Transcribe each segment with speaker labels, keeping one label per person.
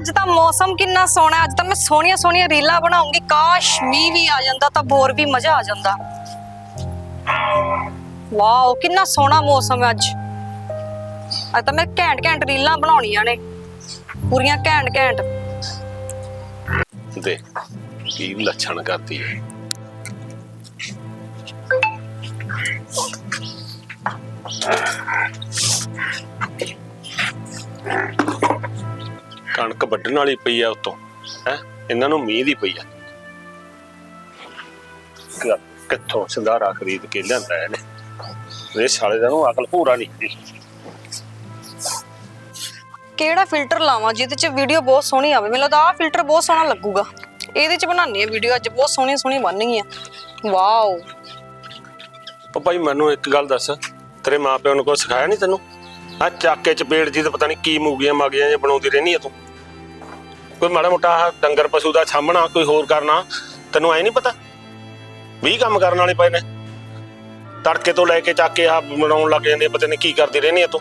Speaker 1: ਹਾਏ ਵੇ ਅੱਜ ਤਾਂ ਮੌਸਮ ਕਿੰਨਾ ਸੋਹਣਾ ਹੈ। ਅੱਜ ਤਾਂ ਮੈਂ ਸੋਹਣੀਆਂ ਸੋਹਣੀਆਂ ਰੀਲਾਂ ਬਣਾਉਂਗੀ। ਕਾਸ਼ ਮੀਂਹ ਵੀ ਆ ਜਾਂਦਾ ਤਾਂ ਹੋਰ ਵੀ ਮਜ਼ਾ ਆ ਜਾਂਦਾ। ਵਾਓ, ਕਿੰਨਾ ਸੋਹਣਾ ਮੌਸਮ ਹੈ ਅੱਜ। ਅੱਜ ਤਾਂ ਮੈਂ ਘੈਂਟ ਘੈਂਟ ਰੀਲਾਂ ਬਣਾਉਣੀਆਂ ਨੇ। ਪੂਰੀਆਂ ਘੈਂਟ ਘੈਂਟ।
Speaker 2: ਦੇ ਕੀ ਲੱਛਣ ਕਰਦੀ ਹੈ ਕਣਕ ਵੱਢਣ ਵਾਲੀ ਪਈ ਆ ਉਤੋਂ ਹੈ? ਇਹਨਾਂ ਨੂੰ ਮੀਂਹ ਦੀ ਪਈ ਆ। ਕਿ- ਕਿੱਥੋਂ ਸੰਧਾਰਾ ਖਰੀਦ ਕੇ ਲਿਆਂਦਾ ਇਹਨੇ? ਇਹ ਸਾਲੇ ਦਾ ਨੂੰ ਅਕਲ ਪੂਰਾ ਨਹੀਂ
Speaker 1: ਕਿਹੜਾ ਫਿਲਟਰ ਲਾਵਾਂ ਜਿਹਦੇ ਚ ਵੀਡੀਓ ਬਹੁਤ ਸੋਹਣੀ ਆਵੇ? ਮੈਨੂੰ ਲੱਗਦਾ ਆਹ ਫਿਲਟਰ ਬਹੁਤ ਸੋਹਣਾ ਲੱਗੂਗਾ। ਇਹਦੇ ਚ ਬਣਾਉਣੀ ਹੈ ਵੀਡੀਓ ਅੱਜ ਬਹੁਤ ਸੋਹਣੀ ਸੋਹਣੀ ਬਣਨਗੀਆਂ ਵਾਓ।
Speaker 2: ਉਹ ਭਾਈ ਮੈਨੂੰ ਇੱਕ ਗੱਲ ਦੱਸ ਤੇਰੇ ਮਾਪਿਆਂ ਨੇ ਕੋਈ ਸਿਖਾਇਆ ਨਹੀਂ ਤੈਨੂੰ? ਆ ਚਾਕੇ ਚ ਪੇੜ ਜੀ ਤੇ ਪਤਾ ਨਹੀਂ ਕੀ ਮੂਗੀਆਂ ਮਾਗੀਆਂ ਜੇ ਬਣਾਉਂਦੀ ਰਹਿਨੀ ਆ ਤੂੰ? ਕੋਈ ਮਾੜਾ ਮੋਟਾ ਆਹ ਡੰਗਰ ਪਸ਼ੂ ਦਾ ਸਾਹਮਣਾ ਕੋਈ ਹੋਰ ਕਰਨਾ ਤੈਨੂੰ ਐ ਨਹੀਂ ਪਤਾ? ਵੀ ਕੰਮ ਕਰਨ ਵਾਲੇ ਪਏ ਨੇ। ਤੜਕੇ ਤੋਂ ਲੈ ਕੇ ਚੱਕ ਕੇ ਆ ਬਣਾਉਣ ਲੱਗ ਜਾਂਦੇ ਆ, ਪਤਾ ਨਹੀਂ ਕੀ ਕਰਦੀ ਰਹਿਨੀ ਆ ਤੂੰ।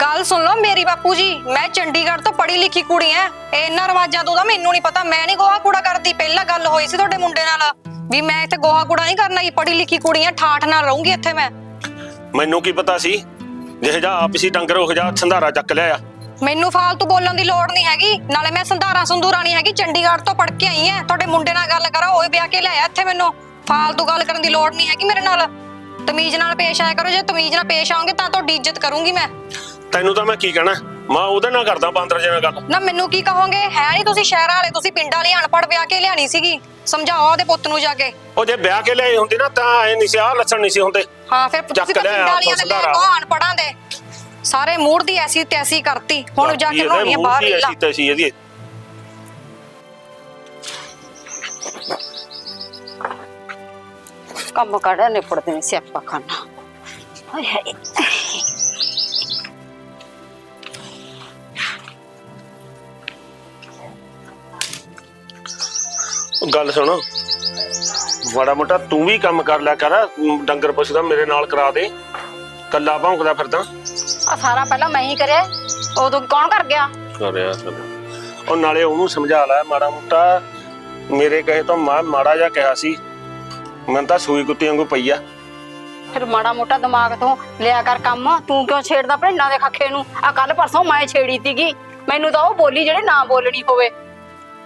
Speaker 1: ਗੱਲ ਸੁਣ ਲਓ ਮੇਰੀ ਬਾਪੂ ਜੀ ਮੈਂ ਚੰਡੀਗੜ੍ਹ ਤੋਂ ਪੜ੍ਹੀ ਲਿਖੀ ਕੁੜੀ ਐ। ਇਹ ਇਹਨਾਂ ਰਿਵਾਜਾਂ ਤੋਂ ਤਾਂ ਮੈਨੂੰ ਨਹੀਂ ਪਤਾ ਮੈਂ ਨਹੀਂ ਗੋਹਾ ਕੂੜਾ ਕਰਦੀ। ਪਹਿਲਾਂ ਗੱਲ ਹੋਈ ਸੀ ਤੁਹਾਡੇ ਮੁੰਡੇ ਨਾਲ ਵੀ ਮੈਂ ਇੱਥੇ ਗੋਹਾ ਕੂੜਾ ਨਹੀਂ ਕਰਨਾ ਇਹ ਪੜ੍ਹੀ ਲਿਖੀ ਕੁੜੀ ਐ ਠਾਠ ਨਾਲ ਰਹੂੰਗੀ ਇੱਥੇ ਮੈਂ।
Speaker 2: ਮੈਨੂੰ ਕੀ ਪਤਾ ਸੀ? ਜਿਹੇ ਜਾ ਆਪ ਸੀ ਡੰਗਰ ਉਹ ਜਾ ਸੰਧਾਰਾ ਚੱਕ ਲਿਆ
Speaker 1: ਮੈਨੂੰ ਫਾਲਤੂ ਬੋਲਣ ਦੀ ਲੋੜ ਨਹੀਂ ਹੈਗੀ। ਨਾਲੇ ਮੈਂ ਸੰਧਾਰਾ ਸੰਧੂਰਾ ਨਹੀਂ ਹੈਗੀ ਚੰਡੀਗੜ੍ਹ ਤੋਂ ਪੜ੍ਹ ਕੇ ਆਈ ਐ ਤੁਹਾਡੇ ਮੁੰਡੇ ਨਾਲ ਗੱਲ ਕਰਾ ਉਹ ਵਿਆਹ ਕੇ ਲਿਆਇਆ ਇੱਥੇ ਮੈਨੂੰ। ਫਾਲਤੂ ਗੱਲ ਕਰਨ ਦੀ ਲੋੜ ਨਹੀਂ ਹੈਗੀ ਮੇਰੇ ਨਾਲ। ਤਮੀਜ਼ ਨਾਲ ਪੇਸ਼ ਆਇਆ ਕਰੋ ਜੇ ਤਮੀਜ਼ ਨਾਲ ਪੇਸ਼ ਆਓਗੇ ਤਾਂ ਤੁਹਾਡੀ ਇੱਜ਼ਤ ਕਰੂੰਗੀ ਮੈਂ।
Speaker 2: ਤੈਨੂੰ ਤਾਂ ਮੈਂ ਕੀ ਕਹਿਣਾ? ਮੈਂ ਉਹਦੇ ਨਾਲ ਕਰਦਾ ਬਾਂਦਰ ਜੇ ਨਾਲ ਗੱਲ।
Speaker 1: ਨਾ ਮੈਨੂੰ ਕੀ ਕਹੋਗੇ? ਹੈ ਨਹੀਂ ਤੁਸੀਂ ਸ਼ਹਿਰ ਵਾਲੇ ਤੁਸੀਂ ਪਿੰਡ ਵਾਲੀ ਅਨਪੜ੍ਹ ਵਿਆਹ ਕੇ ਲਿਆਣੀ ਸੀਗੀ। ਸਮਝਾਓ ਉਹਦੇ ਪੁੱਤ ਨੂੰ ਜਾ ਕੇ।
Speaker 2: ਉਹ ਜੇ ਵਿਆਹ ਕੇ ਲਿਆਈ ਹੁੰਦੀ ਨਾ ਤਾਂ ਐ ਨਹੀਂ ਸੀ ਆਹ ਲੱਛਣ ਨਹੀਂ ਸੀ ਹੁੰਦੇ।
Speaker 1: ਹਾਂ ਫਿਰ ਤੁਸੀਂ ਪਿੰਡ ਵਾਲੀਆਂ ਦੇ ਅਨਪੜਾਂ ਦੇ? ਸਾਰੇ ਮੂਡ ਦੀ ਐਸੀ ਤੈਸੀ ਕਰਤੀ। ਹੁਣ ਜਾ ਕੇ
Speaker 2: ਇਹਦੇ
Speaker 1: ਬਣਾਉਣੀ ਆ
Speaker 2: ਮੂੰਹ
Speaker 1: ਬਾਹਰ
Speaker 2: ਦੀ
Speaker 1: ਰੀਲਾਂ।
Speaker 2: ਐਸੀ ਤੈਸੀ ਇਹਦੀ
Speaker 3: ਕੰਮ ਕਾੜਾ ਨਿਪੜਦੇ ਨੇ ਸਿਆਪਾ ਖਾਨਾ ਹਾਏ ਹਾਏ।
Speaker 2: ਉਹ ਗੱਲ ਸੁਣ। ਬੜਾ ਮੋਟਾ ਤੂੰ ਵੀ ਕੰਮ ਕਰ ਲਿਆ ਕਰ ਡੰਗਰ ਪਸ਼ੂ ਦਾ ਮੇਰੇ ਨਾਲ ਕਰਾ ਦੇ। ਕੱਲਾ ਭੌਂਕਦਾ ਫਿਰਦਾ।
Speaker 3: ਆ ਸਾਰਾ ਪਹਿਲਾਂ ਮੈਂ ਹੀ ਕਰਿਆ ਉਦੋਂ ਕੌਣ ਕਰ ਗਿਆ?
Speaker 2: ਕਰਿਆ ਉਹ ਨਾਲੇ ਉਹਨੂੰ ਸਮਝਾ ਲੈ ਮਾੜਾ ਮੋਟਾ। ਮੇਰੇ ਕਹੇ ਤੋਂ ਮੈਂ ਮਾੜਾ ਜਿਹਾ ਕਿਹਾ ਸੀ। ਮੈਂ ਤਾਂ ਸੂਈ ਕੁੱਤੀ ਵਾਂਗੂ ਪਈ ਆ।
Speaker 3: ਫਿਰ ਮਾੜਾ ਮੋਟਾ ਦਿਮਾਗ ਤੋਂ ਲਿਆ ਕਰ ਕੰਮ ਤੂੰ ਕਿਉਂ ਛੇੜਦਾ ਭਿੰਡਾਂ ਦੇ ਖੱਖੇ ਨੂੰ? ਆ ਕੱਲ ਪਰਸੋਂ ਮੈਂ ਛੇੜੀ ਤੀਗੀ ਮੈਨੂੰ ਤਾਂ ਉਹ ਬੋਲੀ ਜਿਹੜੇ ਨਾ ਬੋਲਣੀ ਹੋਵੇ।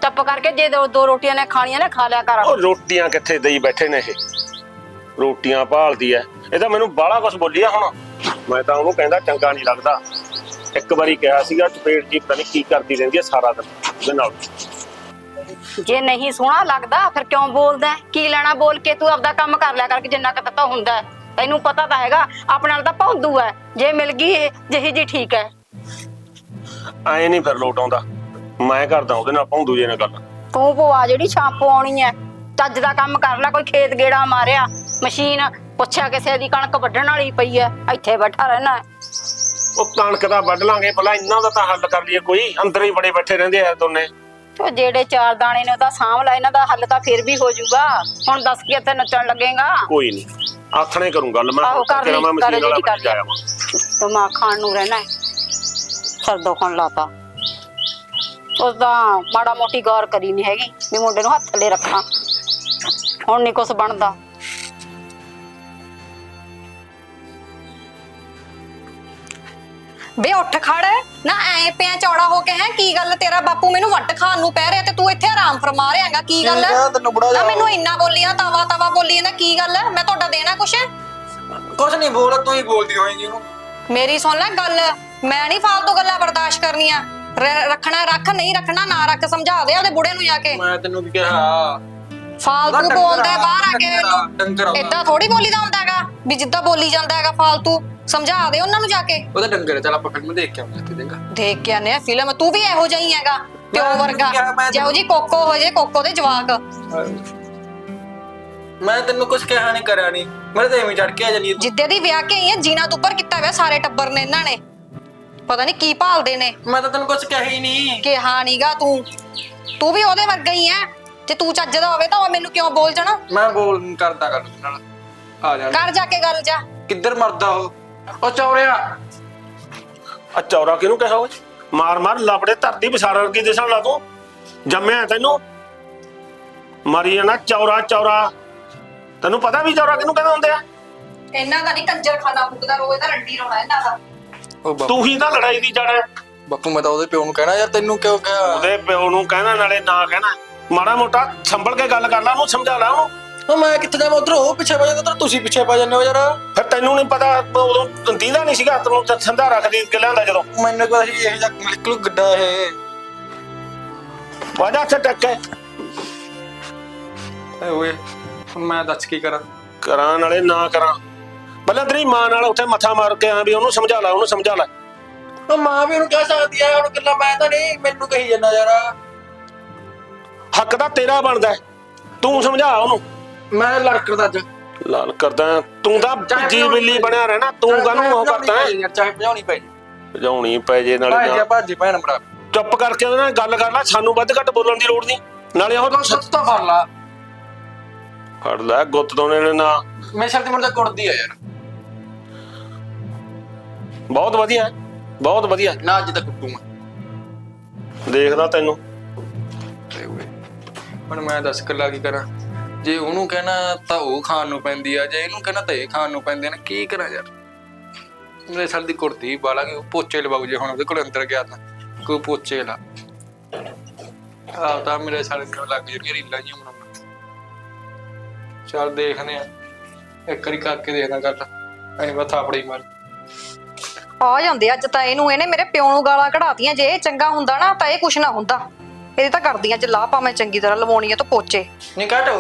Speaker 3: ਚੁੱਪ ਕਰਕੇ ਜੇ ਦੋ ਦੋ ਰੋਟੀਆਂ ਨੇ ਖਾਣੀਆਂ ਨੇ ਖਾ ਲਿਆ ਕਰ
Speaker 2: ਉਹ ਰੋਟੀਆਂ ਕਿੱਥੇ ਦੇਈ ਬੈਠੇ ਨੇ ਇਹ? ਰੋਟੀਆਂ ਭਾਲਦੀ ਐ। ਇਹ ਤਾਂ ਮੈਨੂੰ ਬਾਹਲਾ ਕੁਝ ਬੋਲੀ ਆ ਹੁਣ। ਮੈਂ ਤਾਂ ਉਹਨੂੰ ਕਹਿੰਦਾ ਚੰਗਾ ਨਹੀਂ ਲੱਗਦਾ। ਇੱਕ ਵਾਰੀ ਕਿਹਾ ਸੀਗਾ ਚਪੇੜ ਜੀ ਪਤਾ ਨਹੀਂ ਕੀ ਕਰਦੀ ਰਹਿੰਦੀ ਐ ਸਾਰਾ ਦਿਨ ਉਹਦੇ ਨਾਲ।
Speaker 3: ਜੇ ਨਹੀਂ ਸੋਹਣਾ ਲੱਗਦਾ ਫਿਰ ਕਿਉਂ ਬੋਲਦਾ ਹੈ? ਕੀ ਲੈਣਾ ਬੋਲ ਕੇ ਤੂੰ ਆਪਦਾ ਕੰਮ ਕਰ ਲਿਆ ਕਰ ਕਿ ਜਿੰਨਾ ਕੁ ਤਾਂ ਹੁੰਦਾ ਹੈ। ਤੈਨੂੰ ਪਤਾ ਤਾਂ ਹੈਗਾ ਆਪਣੇ ਨਾਲ ਤਾਂ ਭੌਂਦੂ ਹੈ। ਜੇ ਮਿਲ ਗਈ ਇਹ ਜਿਹੀ ਜੀ ਠੀਕ ਹੈ।
Speaker 2: ਐ ਨਹੀਂ ਫਿਰ ਲੋਟ ਆਉਂਦਾ। ਮੈਂ ਕਰਦਾ ਉਹਦੇ ਨਾਲ ਭੌਂਦੂ ਜੇ ਨਾਲ ਗੱਲ।
Speaker 3: ਤੂੰ ਭੂਆ ਜਿਹੜੀ ਛਾਪ ਆਉਣੀ ਐ ਚੱਜ ਦਾ ਕੰਮ ਕਰ ਲੈ ਕੋਈ ਖੇਤ ਗੇੜਾ ਮਾਰਿਆ ਮਸ਼ੀਨ ਪੁੱਛਿਆ ਕਿਸੇ ਦੀ ਕਣਕ ਵੱਢਣ ਵਾਲੀ ਪਈ ਐ ਇੱਥੇ ਬੈਠਾ ਰਹਿਣਾ ਹੈ।
Speaker 2: ਉਹ ਕਣਕ ਦਾ ਵੱਢ ਲਾਂਗੇ ਭਲਾ ਇਹਨਾਂ ਦਾ ਤਾਂ ਹੱਲ ਕਰ ਲਈਏ ਕੋਈ ਅੰਦਰ ਹੀ ਬੜੇ ਬੈਠੇ ਰਹਿੰਦੇ ਆ ਦੋਨੇ।
Speaker 3: ਉਹ ਜਿਹੜੇ ਚਾਰ ਦਾਣੇ ਨੇ ਉਹ ਤਾਂ ਸਾਂਭ ਲੈ ਇਹਨਾਂ ਦਾ ਹੱਲ ਤਾਂ ਫਿਰ ਵੀ ਹੋ ਜਾਊਗਾ। ਹੁਣ ਦੱਸ ਕੇ ਇੱਥੇ ਨੱਚਣ ਲੱਗੇਗਾ।
Speaker 2: ਕੋਈ ਨਹੀਂ ਆਥਣੇ ਕਰੂੰ ਗੱਲ ਮੈਂ
Speaker 3: ਆਹੋ, ਕਰ
Speaker 2: ਤੇਰਾ
Speaker 3: ਲਈ,
Speaker 2: ਮੈਂ
Speaker 3: ਕਰ
Speaker 2: ਮਸ਼ੀਨ ਵਾਲਾ
Speaker 3: ਜਿਹੜੀ ਕਰ
Speaker 2: ਬਣ ਜਾਇਆ ਵਾ
Speaker 3: ਦਿਮਾਗ ਖਾਣ ਨੂੰ ਰਹਿਣਾ ਹੈ ਸਰ ਦੁਖਣ ਲਾਤਾ ਉਸ ਦਾ ਮਾੜਾ ਮੋਟੀ ਗੌਰ ਕਰੀ ਨਹੀਂ ਹੈਗੀ ਵੀ ਮੁੰਡੇ ਨੂੰ ਹੱਥ ਲੈ ਰੱਖਾਂ। ਹੁਣ ਨਹੀਂ ਕੁਛ ਬਣਦਾ।
Speaker 1: ਬੇ ਉੱਠ ਖੜ। ਨਾ ਐ ਪਿਆ ਚੌੜਾ ਹੋ ਕੇ ਹੈ ਕੀ ਗੱਲ ਤੇਰਾ ਬਾਪੂ ਮੈਨੂੰ ਵੱਟ ਖਾਣ ਨੂੰ ਪੈ ਰਿਹਾ ਤੇ ਤੂੰ ਇੱਥੇ ਆਰਾਮ ਫਰਮਾ ਰਿਹਾਗਾ ਕੀ ਗੱਲ
Speaker 4: ਕੀ ਕਿਹਾ ਤੈਨੂੰ ਬੁੜਾ
Speaker 1: ਨਾ
Speaker 4: ਜਿਹਾ?
Speaker 1: ਮੈਨੂੰ ਇੰਨਾ ਬੋਲੀ ਆ ਤਵਾ ਤਵਾ ਬੋਲੀ ਜਾਂਦਾ ਕੀ ਗੱਲ ਹੈ? ਮੈਂ ਤੁਹਾਡਾ ਦੇਣਾ ਕੁਛ?
Speaker 4: ਕੁਛ ਨਹੀਂ ਬੋਲ ਤੂੰ ਹੀ ਬੋਲਦੀ ਹੋਏਂਗੀ ਉਹਨੂੰ।
Speaker 1: ਮੇਰੀ ਸੁਣ ਲੈ ਗੱਲ ਮੈਂ ਨਹੀਂ ਫਾਲਤੂ ਗੱਲਾਂ ਬਰਦਾਸ਼ਤ ਕਰਨੀਆਂ। ਰ- ਰੱਖਣਾ ਰੱਖ ਨਹੀਂ ਰੱਖਣਾ ਨਾ ਰੱਖ ਸਮਝਾ ਦੇ ਉਹਦੇ ਬੁੜੇ ਨੂੰ ਜਾ ਕੇ।
Speaker 4: ਮੈਂ ਤੈਨੂੰ ਕੀ ਕਿਹਾ?
Speaker 1: ਫਾਲਤੂ
Speaker 4: ਡੰਗਰ
Speaker 1: ਬੋਲਦਾ ਹੈ
Speaker 4: ਆ,
Speaker 1: ਬਾਹਰ ਆ ਕੇ
Speaker 4: ਡੰਗਰ ਆ, ਡੰਗਰ ਆ।
Speaker 1: ਇਦਾਂ ਥੋੜੀ ਬੋਲੀਦਾ ਹੁੰਦਾ ਹੈਗਾ। ਵੀ ਜਿੱਦਾਂ ਬੋਲੀ ਜਾਂਦਾ ਹੈਗਾ ਫਾਲਤੂ ਸਮਝਾ ਦੇ ਉਹਨਾਂ ਨੂੰ ਜਾ ਕੇ।
Speaker 4: ਉਹਦਾ ਡੰਗਰ ਹੈ, ਚੱਲ ਆਪਾਂ ਫਿਲਮ ਦੇਖ ਕੇ ਆਉਂਦੇ ਤੇ ਦੇਂਗਾ
Speaker 1: ਦੇਖ ਕੇ ਆਨੇ ਆ ਫਿਲਮ ਤੂੰ ਵੀ ਇਹੋ ਜਿਹਾ ਹੀ ਹੈਗਾ ਪਿਓ ਵਰਗਾ। ਜਿਹੋ ਜੀ ਕੋਕੋ ਹੋ ਜੇ ਕੋਕੋ ਦੇ ਜਵਾਕ।
Speaker 4: ਮੈਂ ਤੈਨੂੰ ਕੁਛ ਕਿਹਾ ਨਹੀਂ ਕਰਿਆ ਨਹੀਂ ਮੇਰੇ ਤੇ ਐਵੇਂ ਚੜ ਕੇ ਆ ਜਾਨੀ ਤੂੰ।
Speaker 1: ਜਿੱਦੇ ਦੀ ਵਿਆਹ ਕੇ ਆਈ ਹੈ ਜੀਨਾ ਤੋਂ ਉੱਪਰ ਕੀਤਾ ਹੋਇਆ ਸਾਰੇ ਟੱਬਰ ਨੇ ਇਹਨਾਂ ਨੇ। ਪਤਾ ਨਹੀਂ ਕੀ ਭਾਲਦੇ ਨੇ।
Speaker 4: ਮੈਂ ਤਾਂ ਤੈਨੂੰ ਕੁਛ ਕਿਹਾ ਹੀ ਨਹੀਂ
Speaker 1: ਕਿ ਹਾਂ ਨੀਗਾ ਤੂੰ। ਤੂੰ ਵੀ ਉਹਦੇ ਵਰਗਾ ਹੀ ਐ। ਜੇ ਤੂੰ ਚੱਜ ਦਾ ਹੋਵੇ ਤਾਂ ਉਹ ਮੈਨੂੰ ਕਿਉਂ ਬੋਲ ਜਾਣਾ?
Speaker 4: ਮੈਂ ਬੋਲ ਕਰਦਾ ਉਹਦੇ ਨਾਲ। ਆ ਜਾ।
Speaker 1: ਕਰ ਜਾ ਕੇ ਗੱਲ ਜਾ।
Speaker 4: ਕਿੱਧਰ ਮਰਦਾ ਉਹ? ਉਹ ਚੌਰਿਆ।
Speaker 2: ਆ ਚੌਰਾ ਕਿਹਨੂੰ ਕਿਹਾ ਓਏ? ਮਾਰ ਮਾਰ ਲਪੜੇ ਧਰਤੀ ਵਿਸਾਰ ਵਰਗੀ ਦਿਸਣ ਲਾ ਤੂੰ। ਜੰਮਿਆ ਤੈਨੂੰ। ਮਰੀ ਜਾਣਾ ਚੌਰਾ ਚੌਰਾ। ਤੈਨੂੰ ਪਤਾ ਵੀ ਚੌਰਾ ਕਿਹਨੂੰ ਕਹਿੰਦੇ ਹੁੰਦੇ ਆ?
Speaker 1: ਇਹਨਾਂ ਦਾ ਨਹੀਂ ਕੰਜਰ ਖਾਨਾ ਫੁੱਕਦਾ ਰੋਜ਼ ਦਾ ਰੱਡੀ ਰੋਣਾ ਇਹਨਾਂ ਦਾ।
Speaker 5: ਉਹ ਬਾਪੂ।
Speaker 2: ਤੂੰ ਹੀ ਤਾਂ ਲੜਾਈ ਦੀ ਜੜ ਹੈ।
Speaker 5: ਬਾਪੂ ਮੈਂ ਤਾਂ ਉਹਦੇ ਪਿਓ ਨੂੰ ਕਹਿਣਾ ਯਾਰ ਤੈਨੂੰ ਕਿਉਂ ਕਿਹਾ?
Speaker 2: ਉਹਦੇ ਪਿਓ ਨੂੰ ਕਹਿਣਾ ਨਾਲੇ ਨਾ ਕਹਿਣਾ। ਮਾੜਾ ਮੋਟਾ ਸੰਭਲ ਕੇ ਗੱਲ ਕਰ ਲੈ ਉਹਨੂੰ ਸਮਝਾ ਲੈ ਉਹਨੂੰ।
Speaker 5: ਉਹ ਮੈਂ ਕਿੱਥੇ ਜਾਵਾਂ? ਉਧਰ ਉਹ ਪਿੱਛੇ ਪੈ ਜਾਂਦਾ ਉਧਰ ਤੁਸੀਂ ਪਿੱਛੇ ਪੈ ਜਾਂਦੇ ਹੋ ਯਾਰ।
Speaker 2: ਫਿਰ ਤੈਨੂੰ ਨਹੀਂ ਪਤਾ ਉਦੋਂ ਦੀਦਾ ਨਹੀਂ ਸੀਗਾ ਤੈਨੂੰ ਤਾਂ ਸੰਧਾਰਾ ਖਰੀਦ ਕੇ ਲਿਆਂਦਾ ਜਦੋਂ।
Speaker 5: ਮੈਨੂੰ ਕੋਈ ਇਹ ਜਿਹਾ ਨਿਕਲੂ ਗੱਡਾ ਇਹ।
Speaker 2: ਵਾਜਾ ਚ ਟੱਕੇ
Speaker 5: ਏ ਓਏ ਹੁਣ ਮੈਂ ਦੱਸ ਕੀ ਕਰਾਂ?
Speaker 2: ਕਰਾਂ ਨਾਲੇ ਨਾ ਕਰਾਂ। ਪਹਿਲਾਂ ਤੇਰੀ ਮਾਂ ਨਾਲ ਉੱਥੇ ਮੱਥਾ ਮਾਰ ਕੇ ਆ ਵੀ ਉਹਨੂੰ ਸਮਝਾ ਲੈ ਉਹਨੂੰ ਸਮਝਾ ਲੈ।
Speaker 5: ਉਹ ਮਾਂ ਵੀ ਉਹਨੂੰ ਕਹਿ ਸਕਦੀ ਆ ਹੁਣ ਗੱਲਾਂ ਮੈਂ ਤਾਂ ਨਹੀਂ ਮੈਨੂੰ ਕਹੀ ਜਾਂਦਾ ਯਾਰ।
Speaker 2: ਹੱਕ ਤਾਂ ਤੇਰਾ ਬਣਦਾ। ਤੂੰ ਸਮਝਾ ਉਹਨੂੰ।
Speaker 5: ਮੈਂ ਲੜ ਕਰਦਾ ਅੱਜ।
Speaker 2: ਲਾਲ ਕਰਦਾ। ਤੂੰ ਤਾਂ ਜੀ ਬਿੱਲੀ ਬਣਿਆ ਰਹਿਣਾ ਤੂੰ ਕਾਹਨੂੰ ਉਹ ਕਰਦਾ
Speaker 5: ਚਾਹੇ ਭਜਾਉਣੀ ਪੈ
Speaker 2: ਭਜਾਉਣੀ ਪੈ ਜੇ ਨਾਲੇ
Speaker 5: ਭਾਜੀ
Speaker 2: ਨਾ।
Speaker 5: ਭਾਜੀ ਭੈਣ ਭਰਾ
Speaker 2: ਚੁੱਪ ਕਰਕੇ ਉਹਦੇ ਨਾਲ ਗੱਲ ਕਰ ਲੈ ਸਾਨੂੰ ਵੱਧ ਘੱਟ ਬੋਲਣ ਦੀ ਲੋੜ ਨਹੀਂ। ਨਾਲੇ ਉਹ
Speaker 5: ਸੱਚ ਤਾਂ ਫੜ ਲਾ।
Speaker 2: ਫੜ ਲੈ ਗੁੱਤ ਤੋਂ ਨੇ ਨਾ।
Speaker 5: ਮੇਰੇ ਸਿਰ ਤੇ ਮੁੰਡਾ ਕੁੜਦੀ ਆ ਯਾਰ।
Speaker 2: ਬਹੁਤ ਵਧੀਆ ਬਹੁਤ ਵਧੀਆ।
Speaker 5: ਨਾ ਅੱਜ ਤੱਕ ਕੁੱਟੂ ਮੈਂ।
Speaker 2: ਦੇਖਦਾ ਤੈਨੂੰ।
Speaker 5: ਤੇ ਹੁਣ ਮੈਂ ਦੱਸ ਕੱਲਾ ਕੀ ਕਰਾਂ। ਜੇ ਉਹਨੂੰ ਕਹਿਣਾ ਤਾਂ ਉਹ ਖਾਣ ਨੂੰ ਪੈਂਦੀ ਆ, ਜੇ ਇਹਨੂੰ ਕਹਿਣਾ ਤਾਂ ਇਹ ਖਾਣ ਨੂੰ ਪੈਂਦੇ ਨੇ ਕੀ ਕਰਾਂ ਯਾਰ? ਮੇਰੇ ਸਾਲ ਦੀ ਕੁੜਤੀ ਬਾਲਾ ਕਿ ਪੋਚੇ ਲਵਾਉ ਜੇ ਹੁਣ ਉਹਦੇ ਕੋਲ ਅੰਦਰ ਗਿਆ ਤਾਂ ਕੋਈ ਪੋਚੇ ਲਾ। ਆ ਤਾਂ ਮੇਰੇ ਸਾਲ ਨੂੰ ਲੱਗ ਜਿਹੜੀ ਰੀਲਾਂ ਜੀ ਬਣਾਉਣਾ ਚੱਲ ਦੇਖਦੇ ਆ। ਇੱਕ ਵਾਰੀ ਕਰਕੇ ਦੇਖਦਾ ਗੱਲ। ਐਨੀ ਬਾ ਥਾਪੜੀ ਮਾਰ।
Speaker 1: ਆ ਜਾਂਦੇ ਅੱਜ ਤਾਂ ਇਹਨੂੰ, ਇਹਨੇ ਮੇਰੇ ਪਿਓ ਨੂੰ ਗਾਲਾਂ ਕਢਾਤੀਆਂ ਜੇ ਇਹ ਚੰਗਾ ਹੁੰਦਾ ਨਾ, ਤਾਂ ਇਹ ਕੁਛ ਨਾ ਹੁੰਦਾ। ਇਹਦੇ ਤਾਂ ਕਰਦੀਆਂ ਅੱਜ ਲਾਹ ਪਾ ਮੈਂ ਚੰਗੀ ਤਰ੍ਹਾਂ ਲਵਾਉਣੀ ਆ ਤਾਂ ਪੋਚੇ।
Speaker 5: ਨਹੀਂ ਕਾਟੋ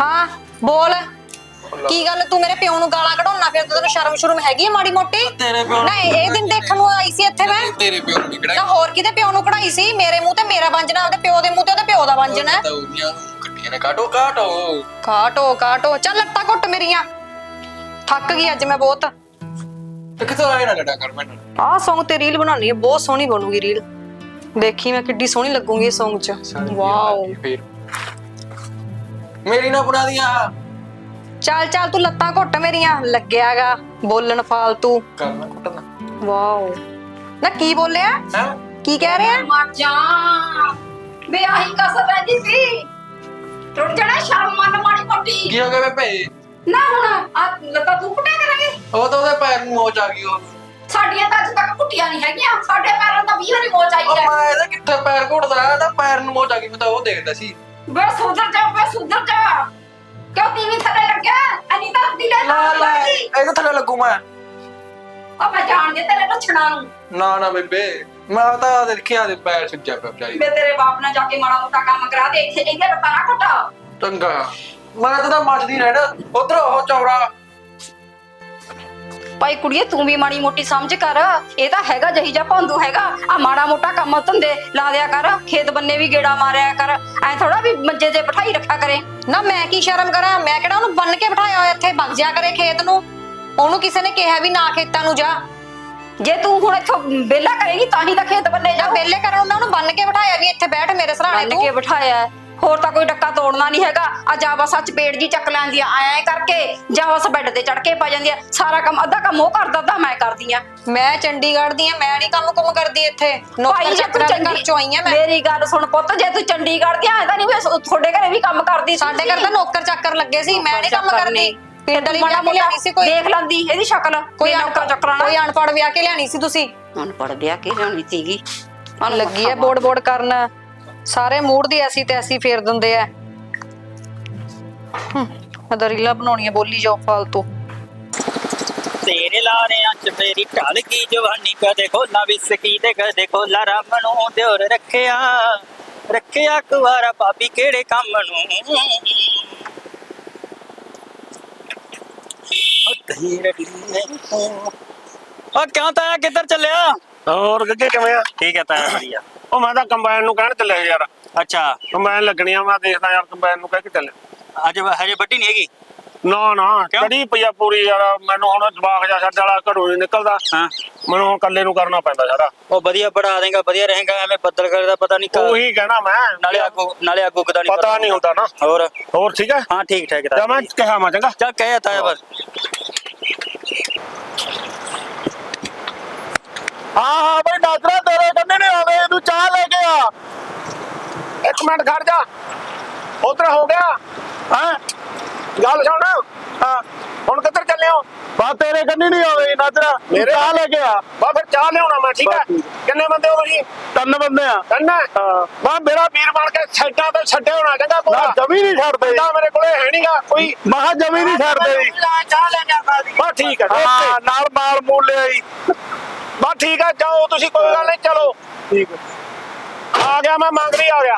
Speaker 1: ਹਾਂ ਬੋਲ। ਕੀ ਗੱਲ ਤੂੰ ਮੇਰੇ ਪਿਓ ਨੂੰ ਗਾਲਾਂ ਕਢਾਉਣਾ ਫਿਰ ਤੈਨੂੰ ਸ਼ਰਮ ਸ਼ਰਮ ਹੈਗੀ ਆ ਮਾੜੀ ਮੋਟੀ?
Speaker 5: ਤੇਰੇ ਪਿਓ
Speaker 1: ਨਾ ਇਹ ਇਹ ਦਿਨ ਦੇਖਣ ਨੂੰ ਆਈ ਸੀ ਇੱਥੇ ਮੈਂ।
Speaker 5: ਤੇਰੇ ਪਿਓ ਨੂੰ ਕਿਹੜਾ
Speaker 1: ਨਾ ਹੋਰ ਕਿਤੇ ਪਿਓ ਨੂੰ ਕਢਾਈ ਸੀ? ਮੇਰੇ ਮੂੰਹ ਤੇ ਮੇਰਾ ਵੰਜਣਾ ਉਹਦੇ ਪਿਓ ਦੇ ਮੂੰਹ ਤੇ ਉਹਦੇ ਪਿਓ ਦਾ ਵੰਜਣਾ
Speaker 5: ਉਹਦੀਆਂ ਕੱਟੀਆਂ ਨੇ ਕਾਟੋ ਕਾਟੋ
Speaker 1: ਕਾਟੋ ਕਾਟੋ ਚੱਲ ਲੱਤਾਂ ਘੁੱਟ ਮੇਰੀਆਂ। ਥੱਕ ਗਈ ਅੱਜ ਮੈਂ ਬਹੁਤ।
Speaker 5: ਕਿਥੋਂ ਆਏ ਨਾ ਲੜਾ ਕਰ ਮੈਨੂੰ
Speaker 1: ਆਹ Song ਤੇ ਰੀਲ ਬਣਾਉਣੀ ਹੈ ਬਹੁਤ ਸੋਹਣੀ ਬਣੂਗੀ ਰੀਲ ਦੇਖੀ ਮੈਂ ਕਿੱਡੀ ਸੋਹਣੀ ਲੱਗੂਗੀ ਇਸ Song 'ਚ। ਵਾਓ
Speaker 5: ਫਿਰ। ਮੇਰੀ ਨਾ ਬਣਾ ਦੀਆਂ
Speaker 1: ਚੱਲ ਚੱਲ ਤੂੰ ਲੱਤਾਂ ਘੁੱਟ ਮੇਰੀਆਂ ਲੱਗਿਆਗਾ ਬੋਲਣ ਫਾਲਤੂ।
Speaker 5: ਕਰਨਾ ਕੁੱਟਣਾ।
Speaker 1: ਵਾਓ ਨਾ ਕੀ ਬੋਲਿਆ?
Speaker 5: ਹੈ?
Speaker 1: ਕੀ ਕਹਿ ਰਿਹਾ?
Speaker 3: ਮਰ ਜਾ। ਵੇ ਆਹੀ ਕਸਰ ਰਹਿੰਦੀ ਸੀ। ਟੁੱਟ ਜਾਣਾ ਸ਼ਰਮ ਮੰਨ ਮਾੜੀ ਮੋਟੀ।
Speaker 5: ਕੀ ਹੋ ਗਿਆ ਬੇਬੇ?
Speaker 3: ਨਾ ਹੁਣ ਆ ਲੱਤਾਂ ਤੂੰ ਕੁੱਟਿਆ ਕਰਾਂਗੇ।
Speaker 5: ਉਹ ਤਾਂ ਉਹਦੇ ਪੈਰ ਨੂੰ ਮੋਚ ਆ ਗਈ ਉਹ।
Speaker 3: ਸਾਡੀਆਂ ਤਾਂ ਅੱਜ ਤੱਕ ਕੁੱਟੀਆਂ ਨਹੀਂ ਹੈਗੀਆਂ। ਸਾਡੇ ਪੈਰਾਂ ਤਾਂ 20 ਵਾਰੀ ਮੋਚ ਆਈ
Speaker 5: ਉਹ
Speaker 3: ਹੈ।
Speaker 5: ਮੈਂ ਇਹਦੇ ਕਿੱਥੇ ਪੈਰ ਘੁੱਟਦਾ ਇਹਦਾ ਪੈਰ ਨੂੰ ਮੋਚ ਆ ਗਈ ਮੈਂ ਤਾਂ ਉਹ ਦੇਖਦਾ ਸੀ।
Speaker 3: ਵੇ ਸੁਧਰ ਜਾ ਵੇ ਸੁਧਰ ਜਾ। ਕਿਉਂ ਤੀਵੀਂ ਥੱਲੇ ਲੱਗਿਆ? ਅਨੀ ਤਾਂ ਦਿਲੇ
Speaker 5: ਲਾ ਲਾ
Speaker 3: ਤਾਂ
Speaker 5: ਇਹਦੇ ਥੱਲੇ ਲੱਗੂ ਮੈਂ।
Speaker 3: ਉਹ ਮੈਂ ਜਾਣਦੇ ਤੇਰੇ ਲੱਛਣਾਂ ਨੂੰ।
Speaker 5: ਨਾ ਨਾ ਬੇਬੇ। ਮੈਂ ਤਾਂ ਦੇਖਿਆ ਦੇ ਪੈਰ ਸੁੱਜਿਆ ਪਿਆ ਵਿਚਾਰੀ
Speaker 3: ਵੇ ਤੇਰੇ ਬਾਪ ਨਾਲ ਜਾ ਕੇ ਮਾੜਾ ਮੋਟਾ ਕੰਮ ਕਰਾ ਦੇ। ਇੱਥੇ ਇਹਦੇ ਨਾ ਘੁੱਟਾ।
Speaker 5: ਚੰਗਾ। ਮੈਂ ਤਾਂ ਮੱਚਦੀ ਰਹਿਣਾ। ਉਧਰ ਉਹ ਚੌੜਾ
Speaker 3: ਭਾਈ ਕੁੜੀਏ ਤੂੰ ਵੀ ਮਾੜੀ ਮੋਟੀ ਸਮਝ ਕਰ। ਇਹ ਤਾਂ ਹੈਗਾ ਜਹੀ ਜਾ ਭੌਂਦੂ ਹੈਗਾ। ਆ ਮਾੜਾ ਮੋਟਾ ਕੰਮ ਧੰਦੇ ਲਾ ਦਿਆ ਕਰ। ਖੇਤ ਬੰਨੇ ਵੀ ਗੇੜਾ ਮਾਰਿਆ ਕਰ। ਐ ਥੋੜਾ ਵੀ ਮੰਜੇ ਤੇ ਬਿਠਾਈ ਰੱਖਿਆ ਕਰੇ।
Speaker 1: ਨਾ ਮੈਂ ਕੀ ਸ਼ਰਮ ਕਰਾਂ? ਮੈਂ ਕਿਹੜਾ ਉਹਨੂੰ ਬੰਨ ਕੇ ਬਿਠਾਇਆ ਹੋਇਆ ਇੱਥੇ? ਵਗ ਜਾ ਕਰੇ ਖੇਤ ਨੂੰ। ਉਹਨੂੰ ਕਿਸੇ ਨੇ ਕਿਹਾ ਵੀ ਨਾ ਖੇਤਾਂ ਨੂੰ ਜਾ।
Speaker 3: ਜੇ ਤੂੰ ਹੁਣ ਇੱਥੋਂ ਵਿਹਲਾ ਕਰੇਗੀ ਤਾਂ ਹੀ ਤਾਂ ਖੇਤ ਬੰਨੇ
Speaker 1: ਜਾਂ
Speaker 3: ਜਾ
Speaker 1: ਵਿਹਲੇ ਕਰਨ ਉਹਨਾਂ ਨੂੰ ਬੰਨ ਕੇ ਬਿਠਾਇਆ ਵੀ ਇੱਥੇ ਬੈਠ ਮੇਰੇ ਸਰਾਣੇ
Speaker 3: ਬੰਨ
Speaker 1: ਤੂੰ।
Speaker 3: ਕੇ ਬਿਠਾਇਆ। ਹੈ। ਹੋਰ ਤਾਂ ਕੋਈ ਡੱਕਾ ਤੋੜਨਾ ਨਹੀਂ ਹੈਗਾ। ਆ ਜਾ ਬਸ ਸੱਚ ਪੇੜ ਜੀ ਚੱਕ ਲੈਂਦੀ ਆ। ਐ ਕਰਕੇ ਜਾ ਬਸ ਬੈੱਡ ਤੇ ਚੜ ਕੇ ਪਾ ਜਾਂਦੀ ਆ। ਸਾਰਾ ਕੰਮ ਅੱਧਾ ਕੰਮ ਉਹ ਕਰਦਾ ਅੱਧਾ ਮੈਂ ਕਰਦੀ ਆ।
Speaker 1: ਮੈਂ ਚੰਡੀਗੜ੍ਹ ਦੀ ਆ ਮੈਂ ਨਹੀਂ ਕੰਮ ਕੁਮ ਕਰਦੀ ਇੱਥੇ। ਨੌਕਰ
Speaker 3: ਜੇ ਤੂੰ
Speaker 1: ਚੱਕਰਾਂ ਦੇ ਘਰ
Speaker 3: ਚੰਡੀ
Speaker 1: ਚੋਂ ਆਈ ਆ ਮੈਂ।
Speaker 3: ਮੇਰੀ ਗੱਲ ਸੁਣ ਪੁੱਤ ਜੇ ਤੂੰ ਚੰਡੀਗੜ੍ਹ ਦੀ ਆਇਆ ਤਾਂ ਨਹੀਂ ਵੀ ਤੁਹਾਡੇ ਘਰੇ ਵੀ ਕੰਮ ਕਰਦੀ ਸੀ
Speaker 1: ਸਾਡੇ ਘਰ ਤਾਂ ਨੌਕਰ ਚਾਕਰ ਲੱਗੇ ਸੀ ਮੈਂ ਨਹੀਂ ਕੰਮ ਕਰਦੀ। ਪਿੰਡ ਵਾਲੀ
Speaker 3: ਮਾੜਾ
Speaker 1: ਵਿਆਹ ਕੇ ਸੀ ਕੋਈ।
Speaker 3: ਦੇਖ ਲੈਂਦੀ ਇਹਦੀ ਸ਼ਕਲ।
Speaker 1: ਕੋਈ
Speaker 3: ਨੌਕਰ ਚੱਕਰਾਂ
Speaker 1: ਕੋਈ ਅਨਪੜ੍ਹ ਵਿਆਹ ਕੇ ਲਿਆਣੀ ਸੀ ਤੁਸੀਂ?
Speaker 3: ਅਨਪੜ ਵਿਆਹ ਕੇ ਲਿਆਉਣੀ ਸੀਗੀ।
Speaker 1: ਲੱਗੀ ਐ ਬੋੜ ਬੋੜ ਕਰਨ। ਸਾਰੇ ਮੂਡ ਦੀ ਐਸੀ ਤੇ ਐਸੀ ਫੇਰ ਦਿੰਦੇ ਐ। ਅਦਰ ਰੀਲਾ ਬਣਾਉਣੀ ਐ ਬੋਲੀ ਜਾਓ ਫਾਲਤੂ।
Speaker 6: ਤੇਰੇ ਲਾਰਿਆਂ ਚ ਮੇਰੀ ਢਲ ਗਈ ਜਵਾਨੀ ਕਦੇ ਖੋਲਾ ਵਿਸਕੀ ਤੇ ਕਦੇ ਖੋਲਾ ਰੱਬ ਨੂੰ ਦਿਉਰ ਰੱਖਿਆ। ਰੱਖਿਆ ਕੁਵਾਰਾ ਭਾਬੀ ਕਿਹੜੇ ਕੰਮ ਨੂੰ? ਉਹ ਤੇਰੇ ਢੀਲੇ ਉਹ ਕਿਉਂ ਤਾਂ ਕਿੱਧਰ ਚੱਲਿਆ?
Speaker 2: ਹੋਰ ਗੱਗੇ ਕਿਵੇਂ ਆ?
Speaker 6: ਠੀਕ ਹੈ ਤਾਂ ਵਧੀਆ।
Speaker 2: ਉਹ ਮੈਂ ਤਾਂ ਕੰਬਾਈਨ ਨੂੰ ਕਹਿਣ ਚੱਲਿਆ ਯਾਰ।
Speaker 6: ਅੱਛਾ।
Speaker 2: ਕੰਬਾਈਨ ਲੱਗਣੀ ਆ ਮੈਂ ਦੇਖਦਾ ਯਾਰ ਕੰਬਾਈਨ ਨੂੰ ਕਹਿ ਕੇ ਚੱਲਿਆ
Speaker 6: ਅੱਜ ਹਜੇ ਵੱਡੀ ਨਹੀਂ ਹੈਗੀ?
Speaker 2: ਨਾ ਨਾ
Speaker 6: ਕਿਉਂ?
Speaker 2: ਕੜੀ ਪਈਆ ਪੂਰੀ ਯਾਰ ਮੈਨੂੰ ਹੁਣ ਜਵਾਕ ਜਾ ਛੱਡ ਵਾਲਾ ਘਰੋਂ ਨਹੀਂ ਨਿਕਲਦਾ।
Speaker 6: ਹਾਂ।
Speaker 2: ਮੈਨੂੰ ਹੁਣ ਇਕੱਲੇ ਨੂੰ ਕਰਨਾ ਪੈਂਦਾ ਸਾਰਾ।
Speaker 6: ਉਹ ਵਧੀਆ ਪੜਾ ਦੇਗਾ ਵਧੀਆ ਰਹੇਗਾ ਐਵੇਂ ਬੱਦਲ ਕਰਦਾ ਪਤਾ ਨਹੀਂ ਕਦ
Speaker 2: ਉਹੀ ਕਹਿਣਾ ਮੈਂ।
Speaker 6: ਨਾਲੇ ਆਗੂ ਨਾਲੇ ਆਗੂ ਕਦਾ ਨਹੀਂ
Speaker 2: ਪਤਾ ਨਹੀਂ ਹੁੰਦਾ ਨਾ।
Speaker 6: ਹੋਰ?
Speaker 2: ਹੋਰ ਠੀਕ ਹੈ
Speaker 6: ਹਾਂ ਠੀਕ ਠਾਕ
Speaker 2: ਜਾਂ ਮੈਂ ਕਿਹਾ ਮੈਂ ਚੰਗਾ।
Speaker 6: ਚੱਲ ਕਹਿ ਤਾ ਬਸ
Speaker 2: ਹਾਂ ਹਾਂ ਬਈ ਡਾਕਟਰ। ਮਿੰਟ ਖੜ ਜਾ। ਉਧਰ ਹੋ ਗਿਆ। ਹਾਂ? ਗੱਲ ਸੁਣ। ਹਾਂ। ਹੁਣ ਕਿੱਧਰ ਚੱਲੇ ਹੋ?
Speaker 7: ਬਾ ਤੇਰੇ ਕੰਨੀ ਨਹੀਂ ਆਵੇ ਨਜ਼ਰ
Speaker 2: ਮੇਰੇ?
Speaker 7: ਚਾਹ ਲੈ ਕੇ ਆ।
Speaker 2: ਬਾ ਫਿਰ ਚਾਹ ਲਿਆਉਣਾ ਮੈਂ ਠੀਕ ਹੈ। ਕਿੰਨੇ ਬੰਦੇ ਹੋ ਤੁਸੀਂ?
Speaker 7: ਤਿੰਨ ਬੰਦੇ ਆ।
Speaker 2: ਕੰਨਾ
Speaker 7: ਹਾਂ।
Speaker 2: ਬਾ ਮੇਰਾ ਵੀਰ ਬਣ ਕੇ ਸਾਈਡਾਂ ਤੇ ਛੱਡੇ ਹੋਣਾ ਚੰਗਾ
Speaker 7: ਨਾ
Speaker 2: ਕੋਲਾ
Speaker 7: ਜਮੀ ਨਹੀਂ ਛੱਡਦੇ।
Speaker 2: ਬੰਦਾ ਮੇਰੇ ਕੋਲੇ ਹੈ ਨਹੀਂਗਾ ਕੋਈ।
Speaker 7: ਮਹਾ ਜਮੀ ਨਹੀਂ ਛੱਡਦੇ। ਜੀ
Speaker 2: ਚਾਹ ਲੈ ਜਾ ਬਾ ਠੀਕ ਹੈ
Speaker 7: ਹਾਂ ਨਾਲ ਮਾਲ ਮੂਲ ਲਿਆਈ।
Speaker 2: ਬਾ ਠੀਕ ਹੈ ਜਾਓ ਤੁਸੀਂ ਕੋਈ ਗੱਲ ਨਹੀਂ ਚਲੋ।
Speaker 7: ਠੀਕ ਹੈ।
Speaker 2: ਆ ਗਿਆ ਮੈਂ ਮੰਗਰੀ ਆ ਗਿਆ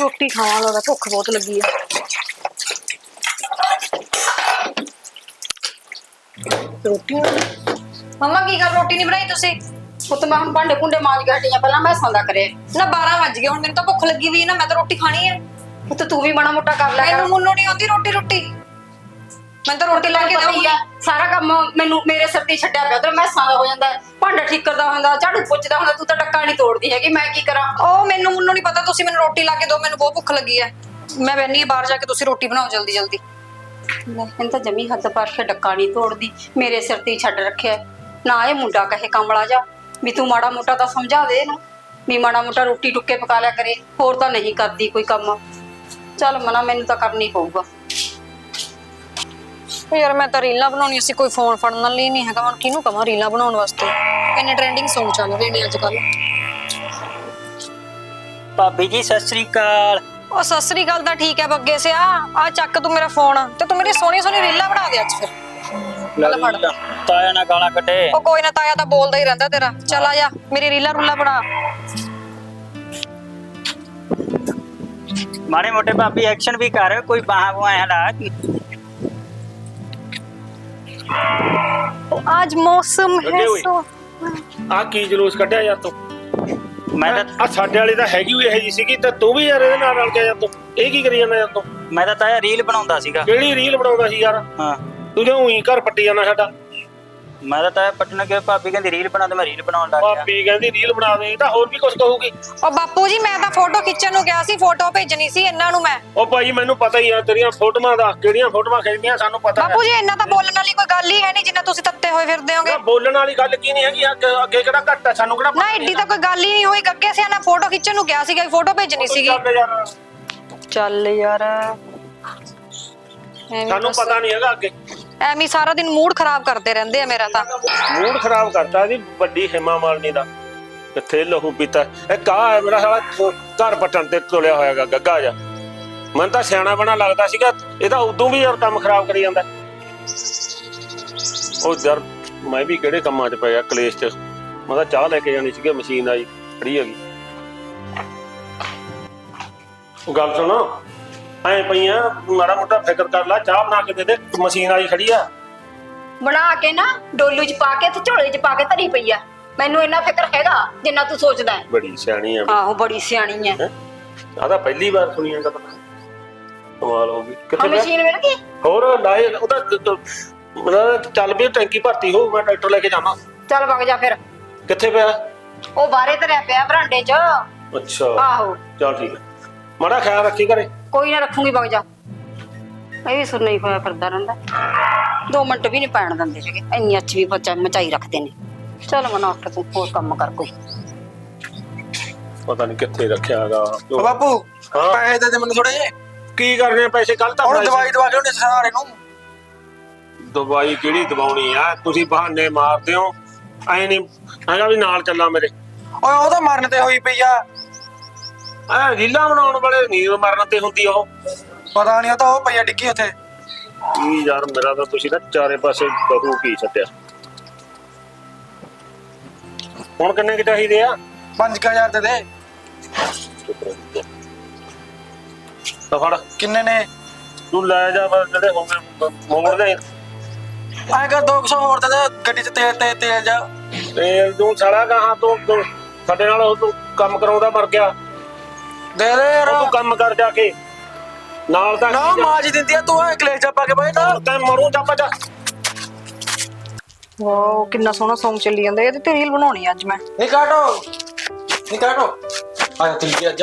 Speaker 1: ਰੋਟੀ ਖਾਵਾਂ ਲੱਗਦਾ ਭੁੱਖ ਬਹੁਤ ਲੱਗੀ ਆ ਰੋਟੀ ਮੰਮਾ ਕੀ ਗੱਲ ਰੋਟੀ ਨਹੀਂ ਬਣਾਈ ਤੁਸੀਂ
Speaker 3: ਪੁੱਤ ਮੈਂ ਹੁਣ ਭਾਂਡੇ ਭੁੰਡੇ ਮਾਂਜ ਕੇ ਹਟੀਆਂ ਪਹਿਲਾਂ ਮੈਂ ਸੰਦਾ ਕਰੇ
Speaker 1: ਨਾ 12 ਵੱਜ ਗਏ ਹੁਣ ਮੈਨੂੰ ਤਾਂ ਭੁੱਖ ਲੱਗੀ ਵੀ ਨਾ ਮੈਂ ਤਾਂ ਰੋਟੀ ਖਾਣੀ ਹੈ
Speaker 3: ਪੁੱਤ ਤੂੰ ਵੀ ਮਾੜਾ ਮੋਟਾ ਕਰ ਲੈ ਕਰ।
Speaker 1: ਮੈਨੂੰ ਮੁੰਨੋਂ ਨਹੀਂ ਆਉਂਦੀ ਰੋਟੀ ਰੋਟੀ। ਮੈਂ ਤਾਂ ਰੋਟੀ ਲਾ ਕੇ
Speaker 3: ਪਤਾ ਹੀ
Speaker 1: ਦਊਂਗੀ
Speaker 3: ਸਾਰਾ ਕੰਮ ਮੈਨੂੰ ਮੇਰੇ ਸਿਰ ਤੇ ਛੱਡਿਆ ਪਿਆ ਉਧਰ ਮੈਂ ਦਾ ਹੋ ਜਾਂਦਾ ਹੈ, ਭਾਂਡਾ ਠੀਕਰਦਾ ਹੁੰਦਾ ਝਾੜੂ ਪੁੱਛਦਾ ਹੁੰਦਾ ਤੂੰ ਤਾਂ ਟੱਕਾ ਨਹੀਂ ਤੋੜਦੀ ਹੈਗੀ ਮੈਂ ਕੀ ਕਰਾਂ?
Speaker 1: ਉਹ ਮੈਨੂੰ ਮੁੰਨੋਂ ਨਹੀਂ ਪਤਾ ਤੁਸੀਂ ਮੈਨੂੰ ਰੋਟੀ ਲਾ ਕੇ ਦਿਓ ਮੈਨੂੰ ਬਹੁਤ ਭੁੱਖ ਲੱਗੀ ਹੈ। ਮੈਂ ਬੈਣੀ ਬਾਹਰ ਜਾ ਕੇ ਤੁਸੀਂ ਰੋਟੀ ਬਣਾਓ ਜਲਦੀ ਜਲਦੀ।
Speaker 3: ਇਹਨੂੰ ਤਾਂ ਜਮੀ ਹੱਥ ਪਰ ਕੇ ਡੱਕਾ ਨਹੀਂ ਤੋੜਦੀ ਮੇਰੇ ਸਿਰ ਤੇ ਹੀ ਛੱਡ ਰੱਖਿਆ ਹੈ। ਨਾ ਇਹ ਮੁੰਡਾ ਕਹੇ ਕਮਲਾ ਜਾ ਵੀ ਤੂੰ ਮਾੜਾ ਮੋਟਾ ਤਾਂ ਸਮਝਾ ਦੇ ਇਹਨੂੰ ਵੀ ਮਾੜਾ ਮੋਟਾ ਰੋਟੀ ਟੁੱਕੇ ਪਕਾ ਲਿਆ ਕਰੇ ਹੋਰ ਤਾਂ ਨਹੀਂ ਕਰਦੀ ਕੋਈ ਕੰਮ। ਚੱਲ ਮਨਾ ਮੈਨੂੰ ਤਾਂ ਕਰਨੀ ਪਊਗਾ।
Speaker 1: ਯਾਰ ਮੈਂ ਤਾਂ ਰੀਲਾਂ ਬਣਾਉਣੀ ਸੀ ਕੋਈ ਫੋਨ ਫੜਨ ਲਈ ਨਹੀਂ ਹੈਗਾ। ਹੁਣ ਕਿਹਨੂੰ ਕਵਾਂ ਰੀਲਾਂ ਬਣਾਉਣ ਵਾਸਤੇ? ਇੰਨੇ ਟ੍ਰੈਂਡਿੰਗ Song ਚੱਲ ਰਹੇ ਨੇ ਅੱਜ ਕੱਲ
Speaker 6: ਭਾਬੀ ਜੀ ਸਤਿ ਸ੍ਰੀ ਅਕਾਲ।
Speaker 1: ਉਹ ਸਤਿ ਸ੍ਰੀ ਅਕਾਲ ਤਾਂ ਠੀਕ ਹੈ ਬੱਗੇ ਸਿਆ। ਆ ਚੱਕ ਤੂੰ ਮੇਰਾ ਫੋਨ ਤੇ ਤੂੰ ਮੇਰੀ ਸੋਹਣੀ ਸੋਹਣੀ ਰੀਲਾਂ ਬਣਾ ਦੇ ਅੱਜ ਫਿਰ। ਲੈ ਫੜ।
Speaker 6: ਤਾਇਆ ਨਾ ਗਾਲਾਂ ਕੱਢੇ।
Speaker 1: ਉਹ ਕੋਈ ਨਾ ਤਾਇਆ ਤਾਂ ਬੋਲਦਾ ਹੀ ਰਹਿੰਦਾ ਤੇਰਾ। ਚੱਲ ਆ ਜਾ ਮੇਰੀ ਰੀਲਾਂ ਰੂਲਾਂ ਬਣਾ।
Speaker 6: ਮਾੜੇ ਮੋਟੇ ਭਾਬੀ ਐਕਸ਼ਨ ਵੀ ਕਰ ਕੋਈ ਬਾਹਾਂ ਬੁਆਂ ਹਲਾ
Speaker 1: आज मौसम है
Speaker 2: लगे हुए।
Speaker 1: सो
Speaker 2: ਆ ਕੀ ਜਲੂਸ ਕੱਢਿਆ ਯਾਰ ਤੂੰ
Speaker 6: ਮੈਂ ਤਾਂ
Speaker 2: ਆ ਸਾਡੇ ਵਾਲੀ ਤਾਂ ਹੈਗੀ ਹੋਈ ਇਹ ਜੀ ਸੀਗੀ ਤੇ ਤੂੰ ਵੀ ਯਾਰ ਇਹਦੇ ਨਾਲ ਰਲ ਗਿਆ ਯਾਰ ਤੂੰ ਇਹ ਕੀ ਕਰੀ ਜਾਂਦਾ ਯਾਰ ਤੂੰ
Speaker 6: ਮੈਂ ਤਾਂ ਤਾਇਆ ਰੀਲ ਬਣਾਉਂਦਾ ਸੀਗਾ
Speaker 2: ਕਿਹੜੀ ਰੀਲ ਬਣਾਉਂਦਾ ਸੀ ਯਾਰ
Speaker 6: ਹਾਂ
Speaker 2: ਤੂੰ ਜੋ ਉਹੀ ਘਰ ਪੱਟੀ ਜਾਂਦਾ ਸਾਡਾ
Speaker 6: ਮੈਂ ਤਾਂ ਤਾਇਆ ਪਟਨਾ ਕਿ ਭਾਬੀ ਕਹਿੰਦੀ ਰੀਲ ਬਣਾ ਤੇ ਮੈਂ ਰੀਲ ਬਣਾਉਣ ਲੱਗ ਗਿਆ।
Speaker 2: ਭਾਬੀ ਕਹਿੰਦੀ ਰੀਲ ਬਣਾ ਦੇ ਇਹ ਤਾਂ ਹੋਰ ਵੀ ਕੁਝ ਕਹੂਗੀ।
Speaker 1: ਉਹ ਬਾਪੂ ਜੀ ਮੈਂ ਤਾਂ ਫੋਟੋ ਖਿੱਚਣ ਨੂੰ ਗਿਆ ਸੀ ਫੋਟੋ ਭੇਜਣੀ ਸੀ ਇਹਨਾਂ ਨੂੰ ਮੈਂ।
Speaker 2: ਉਹ ਭਾਈ ਮੈਨੂੰ ਪਤਾ ਹੀ ਆ ਤੇਰੀਆਂ ਫੋਟੋਆਂ ਦਾ ਕਿਹੜੀਆਂ ਫੋਟੋਆਂ ਖਿੱਚਦੀਆਂ ਸਾਨੂੰ ਪਤਾ ਹੈ।
Speaker 1: ਬਾਪੂ ਜੀ ਇਹਨਾਂ ਤਾਂ ਬੋਲਣ ਵਾਲੀ ਕੋਈ ਗੱਲ ਹੀ ਹੈ ਨਹੀਂ ਜਿੰਨਾ ਤੁਸੀਂ ਤੱਤੇ ਹੋਏ ਫਿਰਦੇ ਹੋਗੇ।
Speaker 2: ਨਾ ਬੋਲਣ ਵਾਲੀ ਗੱਲ ਕੀ ਨਹੀਂ ਹੈਗੀ ਅੱਗੇ ਅੱਗੇ ਕਿਹੜਾ ਘੱਟ ਹੈ ਸਾਨੂੰ ਕਿਹੜਾ
Speaker 1: ਨਾ ਐਡੀ ਤਾਂ ਕੋਈ ਗੱਲ ਹੀ ਨਹੀਂ ਹੋਈ ਗੱਗੇ ਸਿਆ ਨਾ ਫੋਟੋ ਖਿੱਚਣ ਨੂੰ ਗਿਆ ਸੀਗਾ ਫੋਟੋ ਭੇਜਣੀ ਸੀਗੀ।
Speaker 2: ਚੱਲ ਯਾਰ।
Speaker 1: ਚੱਲ ਯਾਰ। ਐਵੇਂ
Speaker 2: ਸਾਨੂੰ
Speaker 1: ਬਸ-
Speaker 2: ਪਤਾ ਨਹੀਂ ਹੈਗਾ ਅੱਗੇ।
Speaker 1: ਐਵੇਂ ਹੀ ਸਾਰਾ ਦਿਨ ਮੂਡ ਖਰਾਬ ਕਰਦੇ ਰਹਿੰਦੇ ਆ ਮੇਰਾ ਤਾਂ।
Speaker 2: ਮੂਡ ਖਰਾਬ ਕਰਤਾ ਜੀ, ਵੱਡੀ ਹਿਮਾ ਮਾਲਨੀ ਦਾ। ਕਿੱਥੇ ਲਹੂ ਪੀਤਾ ਇਹ ਕਾ ਹੈ ਮੇਰਾ ਸਾਲਾ ਘਰ ਪਟਣ ਤੇ ਤੁਲਿਆ ਹੋਇਆਗਾ ਗੱਗਾ ਜਾ ਮਨ ਤਾਂ ਸਿਆਣਾ ਬਣਾ ਲੱਗਦਾ ਸੀਗਾ ਇਹ ਤਾਂ ਉਦੋਂ ਵੀ ਯਾਰ ਕੰਮ ਖਰਾਬ ਕਰੀ ਜਾਂਦਾ। ਉਹ ਯਾਰ, ਮੈਂ ਵੀ ਕਿਹੜੇ ਕੰਮਾਂ 'ਚ ਪੈ ਗਿਆ ਕਲੇਸ਼ 'ਚ। ਮੈਂ ਤਾਂ ਚਾਹ ਲੈ ਕੇ ਜਾਣੀ ਸੀਗੀ, ਮਸ਼ੀਨ ਆਈ, ਖੜੀ ਹੈਗੀ ਉਹ ਗੱਲ ਸੁਣੋ। ਐ ਪਈਆਂ ਮਾੜਾ ਮੋਟਾ ਫਿਕਰ ਕਰ ਲੈ ਚਾਹ ਬਣਾ ਕੇ ਦੇ ਦੇ ਮਸ਼ੀਨ ਆਈ ਖੜੀ ਆ।
Speaker 3: ਬਣਾ ਕੇ ਨਾ ਡੋਲੂ ਚ ਪਾ ਕੇ ਤੇ ਝੋਲੇ ਚ ਪਾ ਕੇ ਧਰੀ ਪਈ ਆ। ਮੈਨੂੰ ਇੰਨਾ ਫਿਕਰ ਹੈਗਾ ਜਿੰਨਾ ਤੂੰ ਸੋਚਦਾ ਹੈ।
Speaker 2: ਬੜੀ ਸਿਆਣੀ ਆ।
Speaker 3: ਆਹੋ ਬੜੀ ਸਿਆਣੀ ਹੈ?
Speaker 2: ਆ ਤਾਂ ਪਹਿਲੀ ਵਾਰ ਸੁਣੀਆਂ ਗੱਲ। ਕਮਾਲ ਹੋ ਗਈ। ਕਿੱਥੇ ਪਿਆ?
Speaker 3: ਮਸ਼ੀਨ ਮਿਲ ਗਈ
Speaker 2: ਹੋਰ ਲਾਏ ਉਹਦਾ ਤ- ਤ- ਮਤਲਬ ਚੱਲ ਵੀ ਟੈਂਕੀ ਭਰਤੀ ਹੋ ਮੈਂ ਟਰੈਕਟਰ ਲੈ ਕੇ ਜਾਵਾਂ।
Speaker 3: ਚੱਲ ਵਗ ਜਾ ਫਿਰ।
Speaker 2: ਕਿੱਥੇ ਪਿਆ?
Speaker 3: ਉਹ ਬਾਰੇ ਧਰਿਆ ਪਿਆ ਬਰਾਂਡੇ ਚ।
Speaker 2: ਅੱਛਾ।
Speaker 3: ਆਹੋ।
Speaker 2: ਚੱਲ ਠੀਕ ਹੈ ਮਾੜਾ ਖਿਆਲ ਰੱਖੀ ਘਰੇ।
Speaker 3: ਕੋਈ ਨਾ ਰੱਖੂਗੀ ਵਗ ਜਾ। ਇਹ ਵੀ ਸੁਣਨਾ ਹੀ ਹੋਇਆ ਫਿਰਦਾ ਰਹਿੰਦਾ। ਦੋ ਮਿੰਟ ਵੀ ਨਹੀਂ ਪੈਣ ਦਿੰਦੇ ਹੈਗੇ। ਇੰਨੀ ਅੱਛੀ ਵੀ ਬੱਚਾ ਮਚਾਈ ਰੱਖਦੇ ਨੇ। ਚੱਲ ਮਨਾ ਉੱਠ ਤੂੰ ਹੋਰ ਕੰਮ ਕਰ ਕੋਈ।
Speaker 2: ਪਤਾ ਨਹੀਂ ਕਿੱਥੇ ਰੱਖਿਆ ਹੈਗਾ।
Speaker 5: ਓ ਬਾਪੂ
Speaker 2: ਹਾਂ।
Speaker 5: ਪੈਸੇ ਦੇ ਦੇ ਮੈਨੂੰ ਥੋੜੇ ਜਿਹੇ।
Speaker 2: ਕੀ ਕਰਨੇ ਆ? ਪੈਸੇ ਕੱਲ ਤਾਂ
Speaker 5: ਹੁਣ। ਦਵਾਈ ਦਵਾ ਕੇ ਉਹਨੇ ਸਾਰੇ ਨੂੰ।
Speaker 2: ਦਵਾਈ ਕਿਹੜੀ ਦਵਾਉਣੀ ਆ? ਤੁਸੀਂ ਬਹਾਨੇ ਮਾਰਦੇ ਹੋ। ਐ ਨਹੀਂ ਹੈਗਾ ਵੀ ਨਾਲ ਚੱਲਾਂ ਮੇਰੇ।
Speaker 5: ਓਏ ਉਹ ਤਾਂ ਮਰਨ ਤੇ ਹੋਈ ਪਈ ਆ।
Speaker 2: ਐ ਰੀਲਾਂ ਬਣਾਉਣ ਵਾਲੇ ਨੀਂਦ ਮਰਨ ਤੇ ਹੁੰਦੀ ਉਹ।
Speaker 5: ਪਤਾ ਨਹੀਂ ਉਹ ਤਾਂ ਉਹ ਪਈ ਆ ਡਿੱਗੀ ਉੱਥੇ।
Speaker 2: ਕੀ ਯਾਰ ਮੇਰਾ ਤਾਂ ਤੁਸੀਂ ਨਾ ਚਾਰੇ ਪਾਸੇ ਬਹੂ ਕੀ ਛੱਡਿਆ ਹੁਣ ਕਿੰਨੇ ਕਿ ਚਾਹੀਦੇ ਆ?
Speaker 5: 5000 ਦੇ ਦੇ।
Speaker 2: ਤਾਂ ਫੜ।
Speaker 5: ਕਿੰਨੇ ਨੇ?
Speaker 2: ਤੂੰ ਲੈ ਜਾ ਬਸ ਜਿਹੜੇ ਹੋਗੇ ਮੋੜ ਦੇ।
Speaker 5: ਐਂ ਕਰ 200 ਹੋਰ ਦੇ ਦੇ ਗੱਡੀ 'ਚ ਤੇਲ ਤੇ ਤੇਲ ਜਾ।
Speaker 2: ਤੇ ਤੂੰ ਸਾਲਾ ਕਹਾ ਤੂੰ ਤੂੰ ਸਾਡੇ ਨਾਲ ਉਹ ਤੂੰ ਕੰਮ ਕਰਾਉਂਦਾ ਮਰ ਗਿਆ।
Speaker 5: ਦੇ ਦੇ ਯਾਰ।
Speaker 2: ਤੂੰ ਕੰਮ ਕਰ ਜਾ ਕੇ। ਨਾਲ ਤਾਂ
Speaker 5: ਨਾ ਮਾਂ ਜੀ ਦਿੰਦੀ ਆ ਤੂੰ ਐ ਕਲੇਜਾ ਪਾ ਕੇ ਬਈ ਨਾ
Speaker 2: ਤੈਂ ਮਰੂ ਜਾ ਜਾ।
Speaker 1: ਵਾਓ ਕਿੰਨਾ ਸੋਹਣਾ Song ਚੱਲੀ ਜਾਂਦਾ ਇਹਦੇ ਤੇ ਰੀਲ ਬਣਾਉਣੀ ਅੱਜ ਮੈਂ।
Speaker 5: ਨਹੀਂ ਕਾਟੋ। ਨਹੀਂ ਕਾਟੋ। ਆ ਜਾ ਤੀਜੀ ਅੱਜ।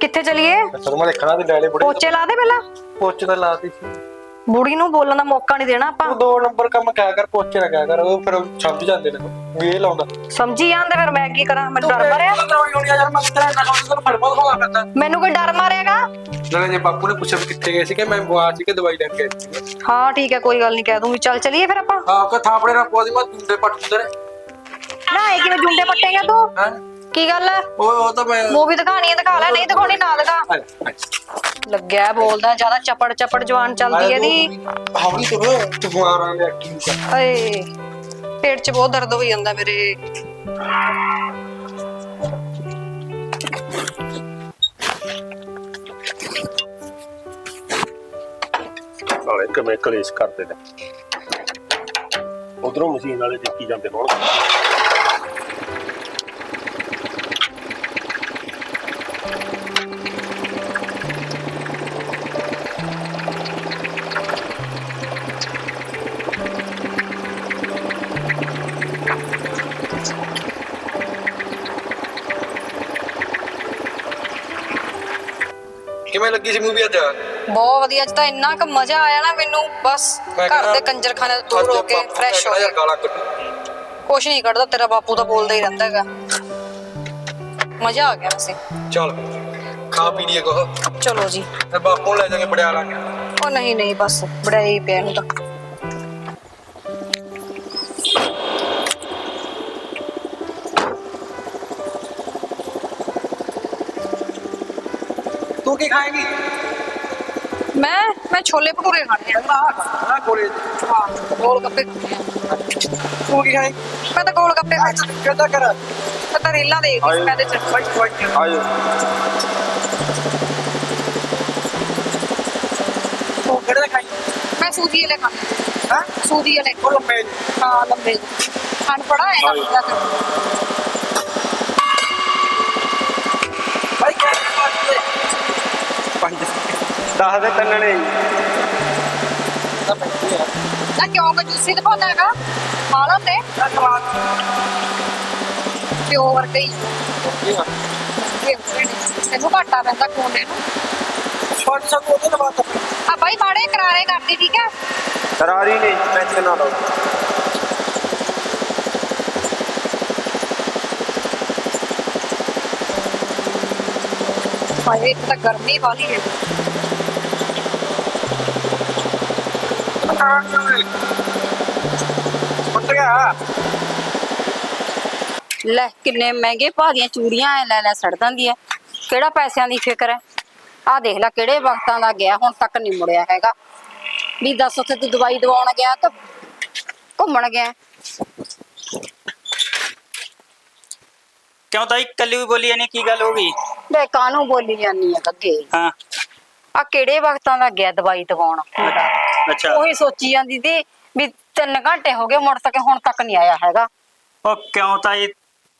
Speaker 1: ਕਿੱਥੇ ਚਲੀਏ?
Speaker 5: ਸਰ ਮੈਂ ਦੇਖਣਾ ਤੇ ਲੈ ਲੈ ਬੜੇ।
Speaker 1: ਪੋਚੇ ਲਾ ਦੇ ਪਹਿਲਾਂ।
Speaker 5: ਪੋਚੇ ਤਾਂ ਲਾਤੀ ਸੀ।
Speaker 1: ਬੁੜੀ ਨੂੰ ਬੋਲਣ ਦਾ ਮੌਕਾ ਨਹੀਂ ਦੇਣਾ ਆਪਾਂ।
Speaker 5: ਦੋ ਨੰਬਰ ਕੰਮ ਕਿਆ ਕਰ ਪੋਚੇ ਨਾ ਕਿਆ ਕਰ ਉਹ ਫਿਰ ਸਮਝ ਜਾਂਦੇ ਨੇ। ਵੀ ਇਹ ਲਾਉਂਦਾ।
Speaker 1: ਸਮਝੀ ਜਾਂਦੇ ਫਿਰ ਮੈਂ ਕੀ ਕਰਾਂ? ਮੈਨੂੰ ਡਰ ਮਾਰਿਆ?
Speaker 5: ਯਾਰ? ਮੈਂ ਤੇਰਾ ਨਾ ਲਾਉਂਦਾ ਤਾਂ ਫੜਵਾ ਹੋਣਾ ਪੈਂਦਾ
Speaker 1: ਮੈਨੂੰ ਕੋਈ ਡਰ ਮਾਰੇਗਾ
Speaker 5: ਨਾਲੇ ਜੇ ਬਾਪੂ ਨੇ ਪੁੱਛਿਆ ਵੀ ਕਿੱਥੇ ਗਏ ਸੀ ਕਿ ਮੈਂ ਗਵਾਚ ਕੇ ਦਵਾਈ ਲੈਣ ਸੀ
Speaker 1: ਹਾਂ ਠੀਕ ਹੈ ਕੋਈ ਗੱਲ ਨਹੀਂ ਕਹਿ ਦੂੰਗੀ ਚੱਲ ਚਲੀਏ ਫਿਰ ਆਪਾਂ।
Speaker 5: ਆਪ ਕਾ ਥਾਪੜੇ ਨਾਲ ਪੋਦੀ ਮੈਂ ਦੁੰਦੇ ਪੱਟ ਨੇ।
Speaker 1: ਨਾ ਇਹ ਕਿਵੇਂ ਜੁੰਡੇ ਪੱਟੇਗਾ ਤੂੰ?
Speaker 5: ਹਾਂ?
Speaker 1: ਕੀ ਗੱਲ ਹੈ
Speaker 5: ਉਹ ਉਹ ਤਾਂ ਮੈਂ
Speaker 1: ਮੂਵੀ ਦਿਖਾਣੀ ਹੈ ਦਿਖਾ ਲੈ ਨਹੀਂ ਦਿਖਾਉਣੀ ਨਾ ਦਿਖਾ। ਲੱਗਿਆ ਬੋਲਦਾ ਜ਼ਿਆਦਾ ਚਪੜ ਚਪੜ ਜਵਾਨ ਚੱਲਦੀ ਹੈ ਦੀ
Speaker 5: ਹੌਲੀ ਤੁਰ ਤੂਫਾਨ ਆ ਐਕਟਿੰਗ ਕਰ
Speaker 1: ਏ ਪੇਟ 'ਚ ਬਹੁਤ ਦਰਦ ਹੋਈ ਜਾਂਦਾ ਮੇਰੇ।
Speaker 2: ਸਾਲੇ ਕਿਵੇਂ ਕਲੇਸ਼ ਕਰਦੇ ਨੇ। ਉਧਰੋਂ ਮਸ਼ੀਨ ਵਾਲੇ ਦੇਖੀ ਜਾਂਦੇ ਹੋਣ
Speaker 5: ਮੂਵੀ ਅੱਜ
Speaker 1: ਬਹੁਤ ਵਧੀਆ ਅੱਜ ਤਾਂ ਇੰਨਾ ਕੁ ਮਜ਼ਾ ਆਇਆ ਨਾ ਮੈਨੂੰ ਬਸ
Speaker 5: ਮੈਂ
Speaker 1: ਘਰ ਦੇ ਕੰਜਰਖਾਨੇ ਤੋਂ ਦੂਰ ਹੋ ਕੇ ਫਰੈਸ਼ ਹੋ
Speaker 5: ਗਾਲਾਂ ਕੱਢ।
Speaker 1: ਕੁਛ ਨਹੀਂ ਕੱਢਦਾ ਤੇਰਾ ਬਾਪੂ ਤਾਂ ਬੋਲਦਾ ਹੀ ਰਹਿੰਦਾ ਹੈਗਾ। ਮਜ਼ਾ ਆ ਗਿਆ ਵੈਸੇ।
Speaker 5: ਚੱਲ ਖਾ ਪੀ ਲਈਏ ਕੋ
Speaker 1: ਚਲੋ ਜੀ।
Speaker 5: ਤੇ ਬਾਪੂ ਨੂੰ ਲੈ ਜਾਗੇ ਬੜਿਆ ਲਾਂਗੇ।
Speaker 1: ਉਹ ਨਹੀਂ ਨਹੀਂ ਬਸ ਬੜਾ ਹੀ ਪਿਆ ਇਹਨੂੰ ਤਾਂ।
Speaker 5: ਖਾਏਂਗੀ?
Speaker 1: ਮੈਂ ਮੈਂ ਛੋਲੇ ਭਟੂਰੇ ਖਾਣੇ ਆ।
Speaker 5: ਆ ਕੋਲੇ
Speaker 1: ਹਾਂ, ਗੋਲ ਗੱਪੇ।
Speaker 5: ਤੂੰ ਕੀ ਖਾਏਂਗੀ?
Speaker 1: ਮੈਂ ਤਾਂ ਗੋਲ ਗੱਪੇ ਖਾਣੇ
Speaker 5: ਕਿੱਦਾਂ ਕਰ?
Speaker 1: ਮੈਂ ਤਾਂ ਰੀਲਾਂ ਦੇਖਦੀ ਸੀ ਮੈਂ ਤੇ ਚੱਲ
Speaker 5: ਆਇਓ। ਤੂੰ ਕਿਹੜੇ ਖਾਈ
Speaker 1: ਮੈਂ ਸੂਜੀ ਵਾਲੇ ਖਾਣੇ।
Speaker 5: ਹਾਂ?
Speaker 1: ਸੂਜੀ ਵਾਲੇ।
Speaker 5: ਉਹ ਲੰਮੇ
Speaker 1: ਹਾਂ ਲੰਬੇ ਖਾਣ ਪੜਾ ਹੈ ਨਾ ਪੂਰਾ
Speaker 5: 10 ਦੇ ਤਿੰਨ ਨੇ
Speaker 1: ਕਿਉਂ ਕੋ ਜੂਸੀ ਦਿਖਾਉਂਦਾ ਹੈਗਾ? ਮਾਲਾ ਤੇ। ਪਿਓ ਵਰਗਾ ਹੀ। ਤੈਨੂੰ ਘਾਟਾ ਪੈਂਦਾ ਕੋਣ ਦੇ
Speaker 5: ਨੂੰ। ਛੋਟ ਉਹਦੇ ਨਾਲ ਬਾਤ
Speaker 1: ਆ ਬਾਈ ਬਾੜੇ ਕਰਾਰੇ ਕਰਦੀ ਠੀਕ ਹੈ?
Speaker 5: ਕਰਾਰੀ ਨਹੀਂ ਪੈਸੇ ਨਾ ਲਓ।
Speaker 1: ਹਾਏ ਇੱਕ ਤਾਂ ਗਰਮੀ ਵਾਲੀ ਹੈ।
Speaker 3: ਲੈ ਕਿੰਨੇ ਮਹਿੰਗੇ ਭਾਅ ਦੀਆਂ ਚੂੜੀਆਂ ਐ ਲੈ ਲੈ ਸੜ ਜਾਂਦੀ ਐ। ਕਿਹੜਾ ਪੈਸਿਆਂ ਦੀ ਫਿਕਰ ਐ? ਆਹ ਦੇਖ ਲੈ ਕਿਹੜੇ ਵਕਤਾਂ ਦਾ ਗਿਆ ਹੁਣ ਤੱਕ ਨਹੀਂ ਮੁੜਿਆ ਹੈਗਾ। ਵੀ ਦੱਸ ਉੱਥੇ ਤੂੰ ਦਵਾਈ ਦਵਾਉਣ ਗਿਆ ਤਾਂ ਘੁੰਮਣ ਗਿਆ।
Speaker 6: ਕਿਉਂ ਤਾਈ ਕੱਲੀ ਵੀ ਬੋਲੀ ਨਹੀਂ ਕੀ ਗੱਲ ਹੋ ਗਈ?
Speaker 3: ਵੇ ਕਾਹਨੂੰ ਬੋਲੀ ਜਾਨੀ ਆ ਅੱਗੇ?
Speaker 6: ਹਾਂ।
Speaker 3: ਆ ਕਿਹੜੇ ਵਕਤਾਂ ਦਾ ਗਿਆ ਦਵਾਈ ਦਵਾਉਣ ਮੁੰਡਾ?
Speaker 6: ਅੱਛਾ।
Speaker 3: ਉਹੀ ਸੋਚੀ ਜਾਂਦੀ ਸੀ ਵੀ ਤਿੰਨ ਘੰਟੇ ਹੋ ਗਏ ਮੁੜ ਤੱਕ ਹੁਣ ਤੱਕ ਨਹੀਂ ਆਇਆ ਹੈਗਾ।
Speaker 6: ਉਹ ਕਿਉਂ ਤਾਈ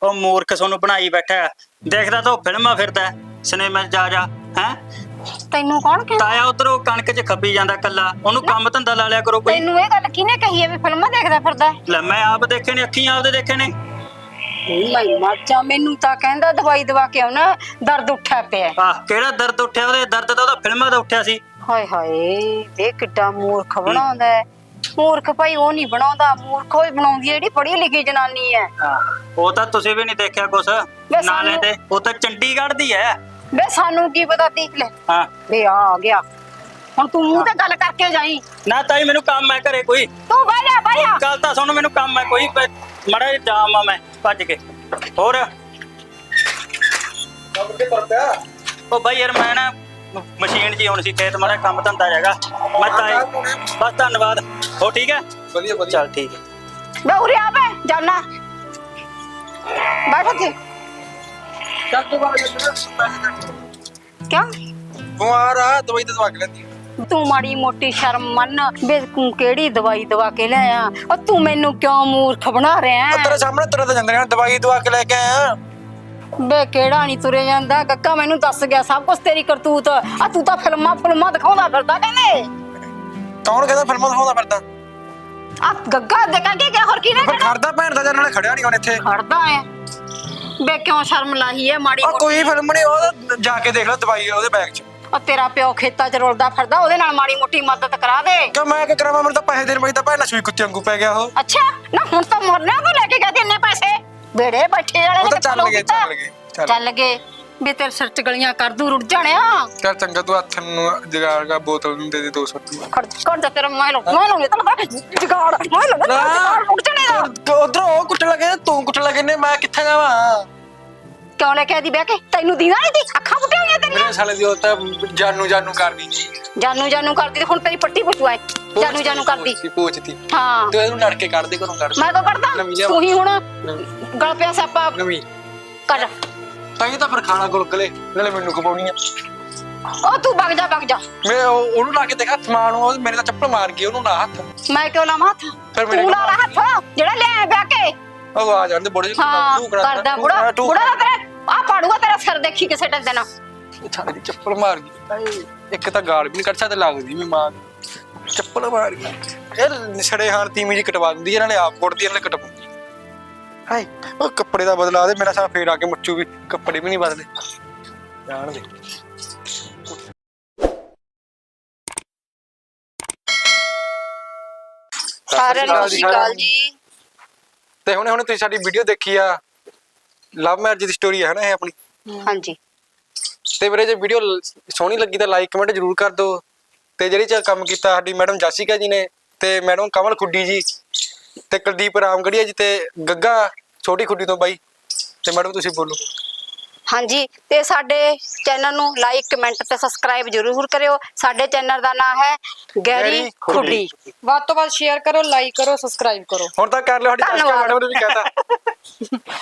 Speaker 6: ਉਹ ਮੂਰਖ ਤੁਹਾਨੂੰ ਬਣਾਈ ਬੈਠਾ ਹੈ। ਦੇਖਦਾ ਤਾਂ ਉਹ ਫਿਲਮਾਂ ਫਿਰਦਾ ਸਿਨੇਮਾ ਜਾ ਜਾ ਹੈ?
Speaker 3: ਤੈਨੂੰ ਕੌਣ ਕਹਿੰਦਾ
Speaker 6: ਤਾਇਆ ਉਧਰੋਂ ਕਣਕ 'ਚ ਖੱਪੀ ਜਾਂਦਾ ਕੱਲਾ ਉਹਨੂੰ ਕੰਮ ਧੰਦਾ ਲਾ ਲਿਆ ਕਰੋ ਕੋਈ।
Speaker 3: ਤੈਨੂੰ ਇਹ ਗੱਲ ਕਿਹਨੇ ਕਹੀ ਹੈ ਵੀ ਫਿਲਮਾਂ ਦੇਖਦਾ ਫਿਰਦਾ ਹੈ?
Speaker 6: ਲੈ ਮੈਂ ਆਪ ਦੇਖੇ ਨੇ ਅੱਖੀਆਂ ਆਪਦੇ ਦੇਖੇ ਨੇ।
Speaker 3: ਮੈਂ ਮਰ ਜਾ ਮੈਨੂੰ ਤਾਂ ਕਹਿੰਦਾ ਦਵਾਈ ਦਵਾ ਕੇ ਆਉਣਾ ਦਰਦ ਉੱਠਿਆ ਪਿਆ
Speaker 6: ਆਹ ਕਿਹੜਾ ਦਰਦ ਉੱਠਿਆ ਉਹਦੇ? ਦਰਦ ਤਾਂ ਉਹਦਾ ਫਿਲਮਾਂ ਦਾ ਉੱਠਿਆ ਸੀ।
Speaker 3: ਹਾਏ ਹਾਏ ਇਹ ਕਿੱਡਾ ਮੂਰਖ ਬਣਾਉਂਦਾ ਹੈ। ਮੂਰਖ ਭਾਈ ਉਹ ਨਹੀਂ ਬਣਾਉਂਦਾ ਮੂਰਖ ਉਹ ਹੀ ਬਣਾਉਂਦੀ ਹੈ ਜਿਹੜੀ ਪੜ੍ਹੀ ਲਿਖੀ ਜਨਾਨੀ ਹੈ।
Speaker 6: ਹਾਂ ਉਹ ਤਾਂ ਤੁਸੀਂ ਵੀ ਨਹੀਂ ਦੇਖਿਆ ਕੁਛ
Speaker 3: ਸਾਨੂੰ-
Speaker 6: ਨਾਲੇ ਤੇ ਉਹ ਤਾਂ ਚੰਡੀਗੜ੍ਹ ਦੀ ਹੈ।
Speaker 3: ਵੇ ਸਾਨੂੰ ਕੀ ਪਤਾ ਤੀ ਲੈ।
Speaker 6: ਹਾਂ।
Speaker 3: ਵੇ ਆ ਆ ਗਿਆ। ਹੁਣ ਤੂੰ ਮੂੰਹ ਤੇ ਗੱਲ ਕਰਕੇ ਜਾਈ।
Speaker 6: ਨਾ ਤਾਈ ਮੈਨੂੰ ਕੰਮ ਹੈ ਘਰੇ ਕੋਈ।
Speaker 3: ਤੂੰ ਬਹਿ ਜਾ ਬਹਿ ਜਾ।
Speaker 6: ਗੱਲ ਤਾਂ ਸੁਣ ਮੈਨੂੰ ਕੰਮ ਹੈ ਕੋਈ। ਮੈਂ- ਮਾੜਾ ਜਿਹਾ ਆ ਮੈਂ ਭੱਜ ਕੇ। ਹੋਰ। ਉਹ ਬਾਈ ਯਾਰ ਮੈਂ ਨਾ ਮਸ਼ੀਨ ਜੀ ਹੁਣ ਸੀ ਖੇਤ ਮਾੜਾ ਕੰਮ ਧੰਦਾ ਹੈਗਾ। ਮੈਂ ਤਾਂ ਇਹ- ਬਸ ਧੰਨਵਾਦ। ਹੋ ਠੀਕ ਹੈ?
Speaker 5: ਵਧੀਆ ਵਧੀਆ।
Speaker 6: ਚੱਲ ਠੀਕ ਹੈ।
Speaker 3: ਵੇ ਉਰੇ ਆ ਬੇ ਜਾਨਾ। ਬੈਠ ਇੱਥੇ
Speaker 5: ਚੱਲ ਤੂੰ ਬਾਹਰ ਜਾ
Speaker 3: ਕਿਉਂ?
Speaker 5: ਬਿਮਾਰ ਆ ਦਵਾਈ ਤੇ ਦਵਾ ਕੇ ਲੈਂਦੀ
Speaker 3: ਤੂੰ ਮਾੜੀ ਮੋਟੀ ਸ਼ਰਮ ਮੰਨ। ਵੇ ਤੂੰ ਕਿਹੜੀ ਦਵਾਈ ਦਵਾ ਕੇ ਲਿਆ ਉਹ ਤੂੰ ਮੈਨੂੰ ਕਿਉਂ ਮੂਰਖ ਬਣਾ ਰਿਹਾ
Speaker 5: ਤੇਰੇ ਸਾਹਮਣੇ ਤੁਰੇ ਤਾਂ ਜਾਂਦੇ ਨੇ ਦਵਾਈ ਦਵਾ ਕੇ ਲੈ ਕੇ ਆਇਆ।
Speaker 3: ਬੇ ਕਿਹੜਾ ਨਹੀਂ ਤੁਰੇ ਜਾਂਦਾ? ਗੱਗਾ ਮੈਨੂੰ ਦੱਸ ਗਿਆ ਸਭ ਕੁਝ ਤੇਰੀ ਕਰਤੂਤ। ਆ ਤੂੰ ਤਾਂ ਫਿਲਮਾਂ ਫਿਲਮਾਂ ਦਿਖਾਉਂਦਾ ਫਿਰਦਾ ਕਹਿੰਦੇ।
Speaker 5: ਕੌਣ ਕਹਿੰਦਾ ਫਿਲਮਾਂ ਦਿਖਾਉਂਦਾ ਫਿਰਦਾ?
Speaker 3: ਆ ਗੱਗਾ ਦੇਖਾ ਕੇ ਗਿਆ ਹੋਰ ਕਿਨੇ
Speaker 5: ਪਰ ਖੜਦਾ ਭੈਣ ਦਾ ਜਨ ਨਾਲੇ ਖੜਿਆ ਨਹੀਂ ਹੁਣ ਇੱਥੇ।
Speaker 3: ਖੜਦਾ ਐ। ਬੇ ਕਿਉਂ ਸ਼ਰਮ ਲਾਹੀ ਹੈ ਮਾੜੀ ਮੋਟੀ
Speaker 5: ਕੋਈ ਫਿਲਮ ਨਹੀਂ ਉਹ ਜਾ ਕੇ ਦੇਖ ਲੈ ਦਵਾਈ ਉਹਦੇ ਬੈਗ 'ਚ।
Speaker 3: ਉਹ ਤੇਰਾ ਪਿਓ ਖੇਤਾਂ 'ਚ ਰੁਲਦਾ ਫਿਰਦਾ ਉਹਦੇ ਨਾਲ ਮਾੜੀ ਮੋਟੀ ਮਦਦ ਕਰਾ ਦੇ।
Speaker 5: ਕਿ ਮੈਂ ਕੀ ਕਰਾਵਾਂ? ਮੈਨੂੰ ਤਾਂ ਪੈਸੇ ਦੇਣ ਬਈ ਤਾਂ ਭੈਣ ਸੂਈ ਕੁੱਤੇ ਵਾਂਗੂ ਪੈ ਗਿਆ ਉਹ।
Speaker 3: ਅੱਛਾ ਨਾ ਹੁਣ ਤਾਂ ਮਰਨਾ ਕੋ ਲੈ ਕੇ ਗਏ ਤੇ ਇੰਨੇ ਪੈਸੇ। ਬੇੜੇ ਬੈਠੇ ਵਾਲੇ
Speaker 5: ਉਹ ਤਾਂ ਚੱਲ ਗਏ? ਚੱਲ ਗਏ ਚੱਲ।
Speaker 3: ਗਏ। ਵੀ ਤੇਰੇ ਸਿਰ ਚ ਗਲੀਆਂ ਕਰ ਦੂ ਰੁੱਟ ਜਾਣਿਆ।
Speaker 5: ਚੱਲ ਚੰਗਾ ਤੂੰ ਹੱਥ ਨੂੰ ਜਗਾੜ ਦਾ ਬੋਤਲ ਨੂੰ ਦੇ ਦੇ 200 ਰੁਪਏ
Speaker 3: ਖੜ ਖੜ ਜਾ ਤੇਰਾ ਮੈਂ ਲੋ ਮੈਂ ਲੋ ਤਾਂ ਜਗਾੜ ਮੈਂ ਲੋ ਜਗਾੜ
Speaker 5: ਉਧਰ ਉਹ ਕੁੱਟ ਲੱਗੇ ਤੂੰ ਕੁੱਟ ਲੱਗੇ ਨੇ ਮੈਂ ਕਿੱਥੇ ਜਾਵਾਂ?
Speaker 3: ਕਿਉਂ ਲੈ ਕੇ ਆਦੀ ਬਹਿ ਕੇ? ਤੈਨੂੰ ਦੀਦਾ ਨਹੀਂ ਦੀ ਅੱਖਾਂ ਫੁੱਟੀਆਂ ਹੋਈਆਂ ਤੇਰੀਆਂ।
Speaker 5: ਮੇਰੇ ਸਾਲੇ ਦੀ ਉਹ ਤਾਂ ਜਾਨੂ ਜਾਨੂ ਕਰਦੀ
Speaker 3: ਜਾਨੂ ਜਾਨੂ ਕਰਦੀ ਤੇ ਹੁਣ ਤੇਰੀ ਪੱਟੀ ਪੁੱਛਵਾਏ ਜਾਨੂ ਜਾਨੂ ਕਰਦੀ।
Speaker 5: ਪੂਛਤੀ
Speaker 3: ਹਾਂ।
Speaker 5: ਤੂੰ ਇਹਨੂੰ ਲੜ ਕੇ ਕੱਢ ਦੇ ਘਰੋਂ ਕੱਢ
Speaker 3: ਮੈਂ ਕੋ ਕਰਦਾ
Speaker 5: ਨਵੀਂ।
Speaker 3: ਤੂੰ ਹੀ ਹੁਣ ਗਲ ਪਿਆ ਸਿਆਪਾ।
Speaker 5: ਨਵੀਂ।
Speaker 3: ਕੱਢ।
Speaker 5: ਤਾਂ ਇਹ ਤਾਂ ਫਿਰ ਖਾਣਾ ਗੁਲਗਲੇ ਨਾਲੇ ਮੈਨੂੰ ਖਵਾਉਣੀ ਆ।
Speaker 3: ਉਹ ਤੂੰ ਵਗ ਜਾ ਵਗ ਜਾ।
Speaker 5: ਮੈਂ ਉਹ- ਉਹਨੂੰ ਲਾ ਕੇ ਦੇਖਾ ਸਮਾਨ ਉਹ ਮੇਰੇ ਤਾਂ ਚੱਪਲ ਮਾਰ ਗਈ ਉਹਨੂੰ ਨਾ ਹੱਥ।
Speaker 3: ਮੈਂ ਕਿਉਂ ਲਾਵਾਂ ਹੱਥ?
Speaker 5: ਫਿਰ ਮੇਰੇ
Speaker 3: ਤੂੰ ਲਾ ਲਾ ਹੱਥ। ਜਿਹੜਾ ਲਿਆ ਬਹਿ ਕੇ।
Speaker 5: ਉਹ ਆ ਜਾਂਦੇ ਬੜੇ
Speaker 3: ਹਾਂ ਕਰਦਾ ਬੁੜਾ ਬੁੜਾ ਦਾ ਤੇਰੇ ਆ ਪਾੜੂਗਾ ਤੇਰਾ ਸਿਰ ਦੇਖੀ ਕਿਸੇ ਟੱਕ ਦੇਣਾ
Speaker 5: ਛਾਲੇ ਦੀ ਚੱਪਲ ਮਾਰ ਗਈ। ਇੱਕ ਤਾਂ ਗਾਲ ਵੀ ਨਹੀਂ ਕੱਢ ਸਕਦਾ ਲੱਗਦੀ ਮੈਂ ਮਾਂ। ਚੱਪਲ ਮਾਰ ਗਈ। ਇਹ ਛੜੇ ਹਾਰ ਤੀਵੀਂ ਜੀ ਕਟਵਾ ਦਿੰਦੀ ਇਹਨਾਂ ਨੇ ਆਪ ਕੁੱਟਦੀ ਇਹਨਾਂ ਨੇ ਕਟਵਾਉਂਦੀ। ਹਾਏ ਉਹ ਕੱਪੜੇ ਦਾ ਬਦਲਾ ਦੇ ਮੇਰਾ ਸਾਹ ਫੇਰ ਆ ਕੇ ਮੁੱਚੂ ਵੀ ਕੱਪੜੇ ਵੀ ਨਹੀਂ ਬਦਲੇ। ਜਾਣ ਦੇ।
Speaker 3: ਸਾਰਿਆਂ ਨੂੰ ਸਤਿ ਸ਼੍ਰੀ ਅਕਾਲ ਜੀ।
Speaker 5: ਤੇ ਹੁਣੇ ਹੁਣੇ ਤੁਸੀਂ ਸਾਡੀ ਵੀਡੀਓ ਦੇਖੀ ਆ। ਲਵ ਮੈਰਿਜ ਦੀ ਸਟੋਰੀ ਹੈ ਨਾ ਇਹ ਆਪਣੀ?
Speaker 3: ਹਾਂਜੀ।
Speaker 5: ਤੇ ਵੀਰੇ ਜੇ ਵੀਡੀਓ ਸੋਹਣੀ ਲੱਗੀ ਤਾਂ ਲਾਈਕ ਕਮੈਂਟ ਜ਼ਰੂਰ ਕਰ ਦਿਓ। ਤੇ ਜਿਹੜੀ ਚ ਕੰਮ ਕੀਤਾ ਸਾਡੀ ਮੈਡਮ ਜਾਸਿਕਾ ਜੀ ਨੇ ਤੇ ਮੈਡਮ ਕਮਲ ਖੁੱਡੀ ਜੀ ਤੇ ਕੁਲਦੀਪ ਰਾਮਗੜੀਆ ਜੀ ਤੇ ਗੱਗਾ ਛੋਟੀ ਖੁੱਡੀ ਤੋਂ ਬਾਈ। ਤੇ ਮੈਡਮ ਤੁਸੀਂ ਬੋਲੋ।
Speaker 3: ਹਾਂਜੀ ਤੇ ਸਾਡੇ ਚੈਨਲ ਨੂੰ ਲਾਈਕ ਕਮੈਂਟ ਤੇ ਸਬਸਕ੍ਰਾਈਬ ਜ਼ਰੂਰ ਕਰਿਓ ਸਾਡੇ ਚੈਨਲ ਦਾ ਨਾਮ ਹੈ ਗੈਰੀ
Speaker 5: ਖੁੱਡੀ।
Speaker 1: ਵੱਧ ਤੋਂ ਵੱਧ ਸ਼ੇਅਰ ਕਰੋ ਲਾਈਕ ਕਰੋ ਸਬਸਕ੍ਰਾਈਬ ਕਰੋ
Speaker 5: ਹੁਣ ਤਾਂ ਕਰ ਲਿਓ ਸਾਡੀ
Speaker 3: ਧੰਨਵਾਦ।
Speaker 5: ਮੈਡਮ ਨੇ ਵੀ ਕਹਤਾ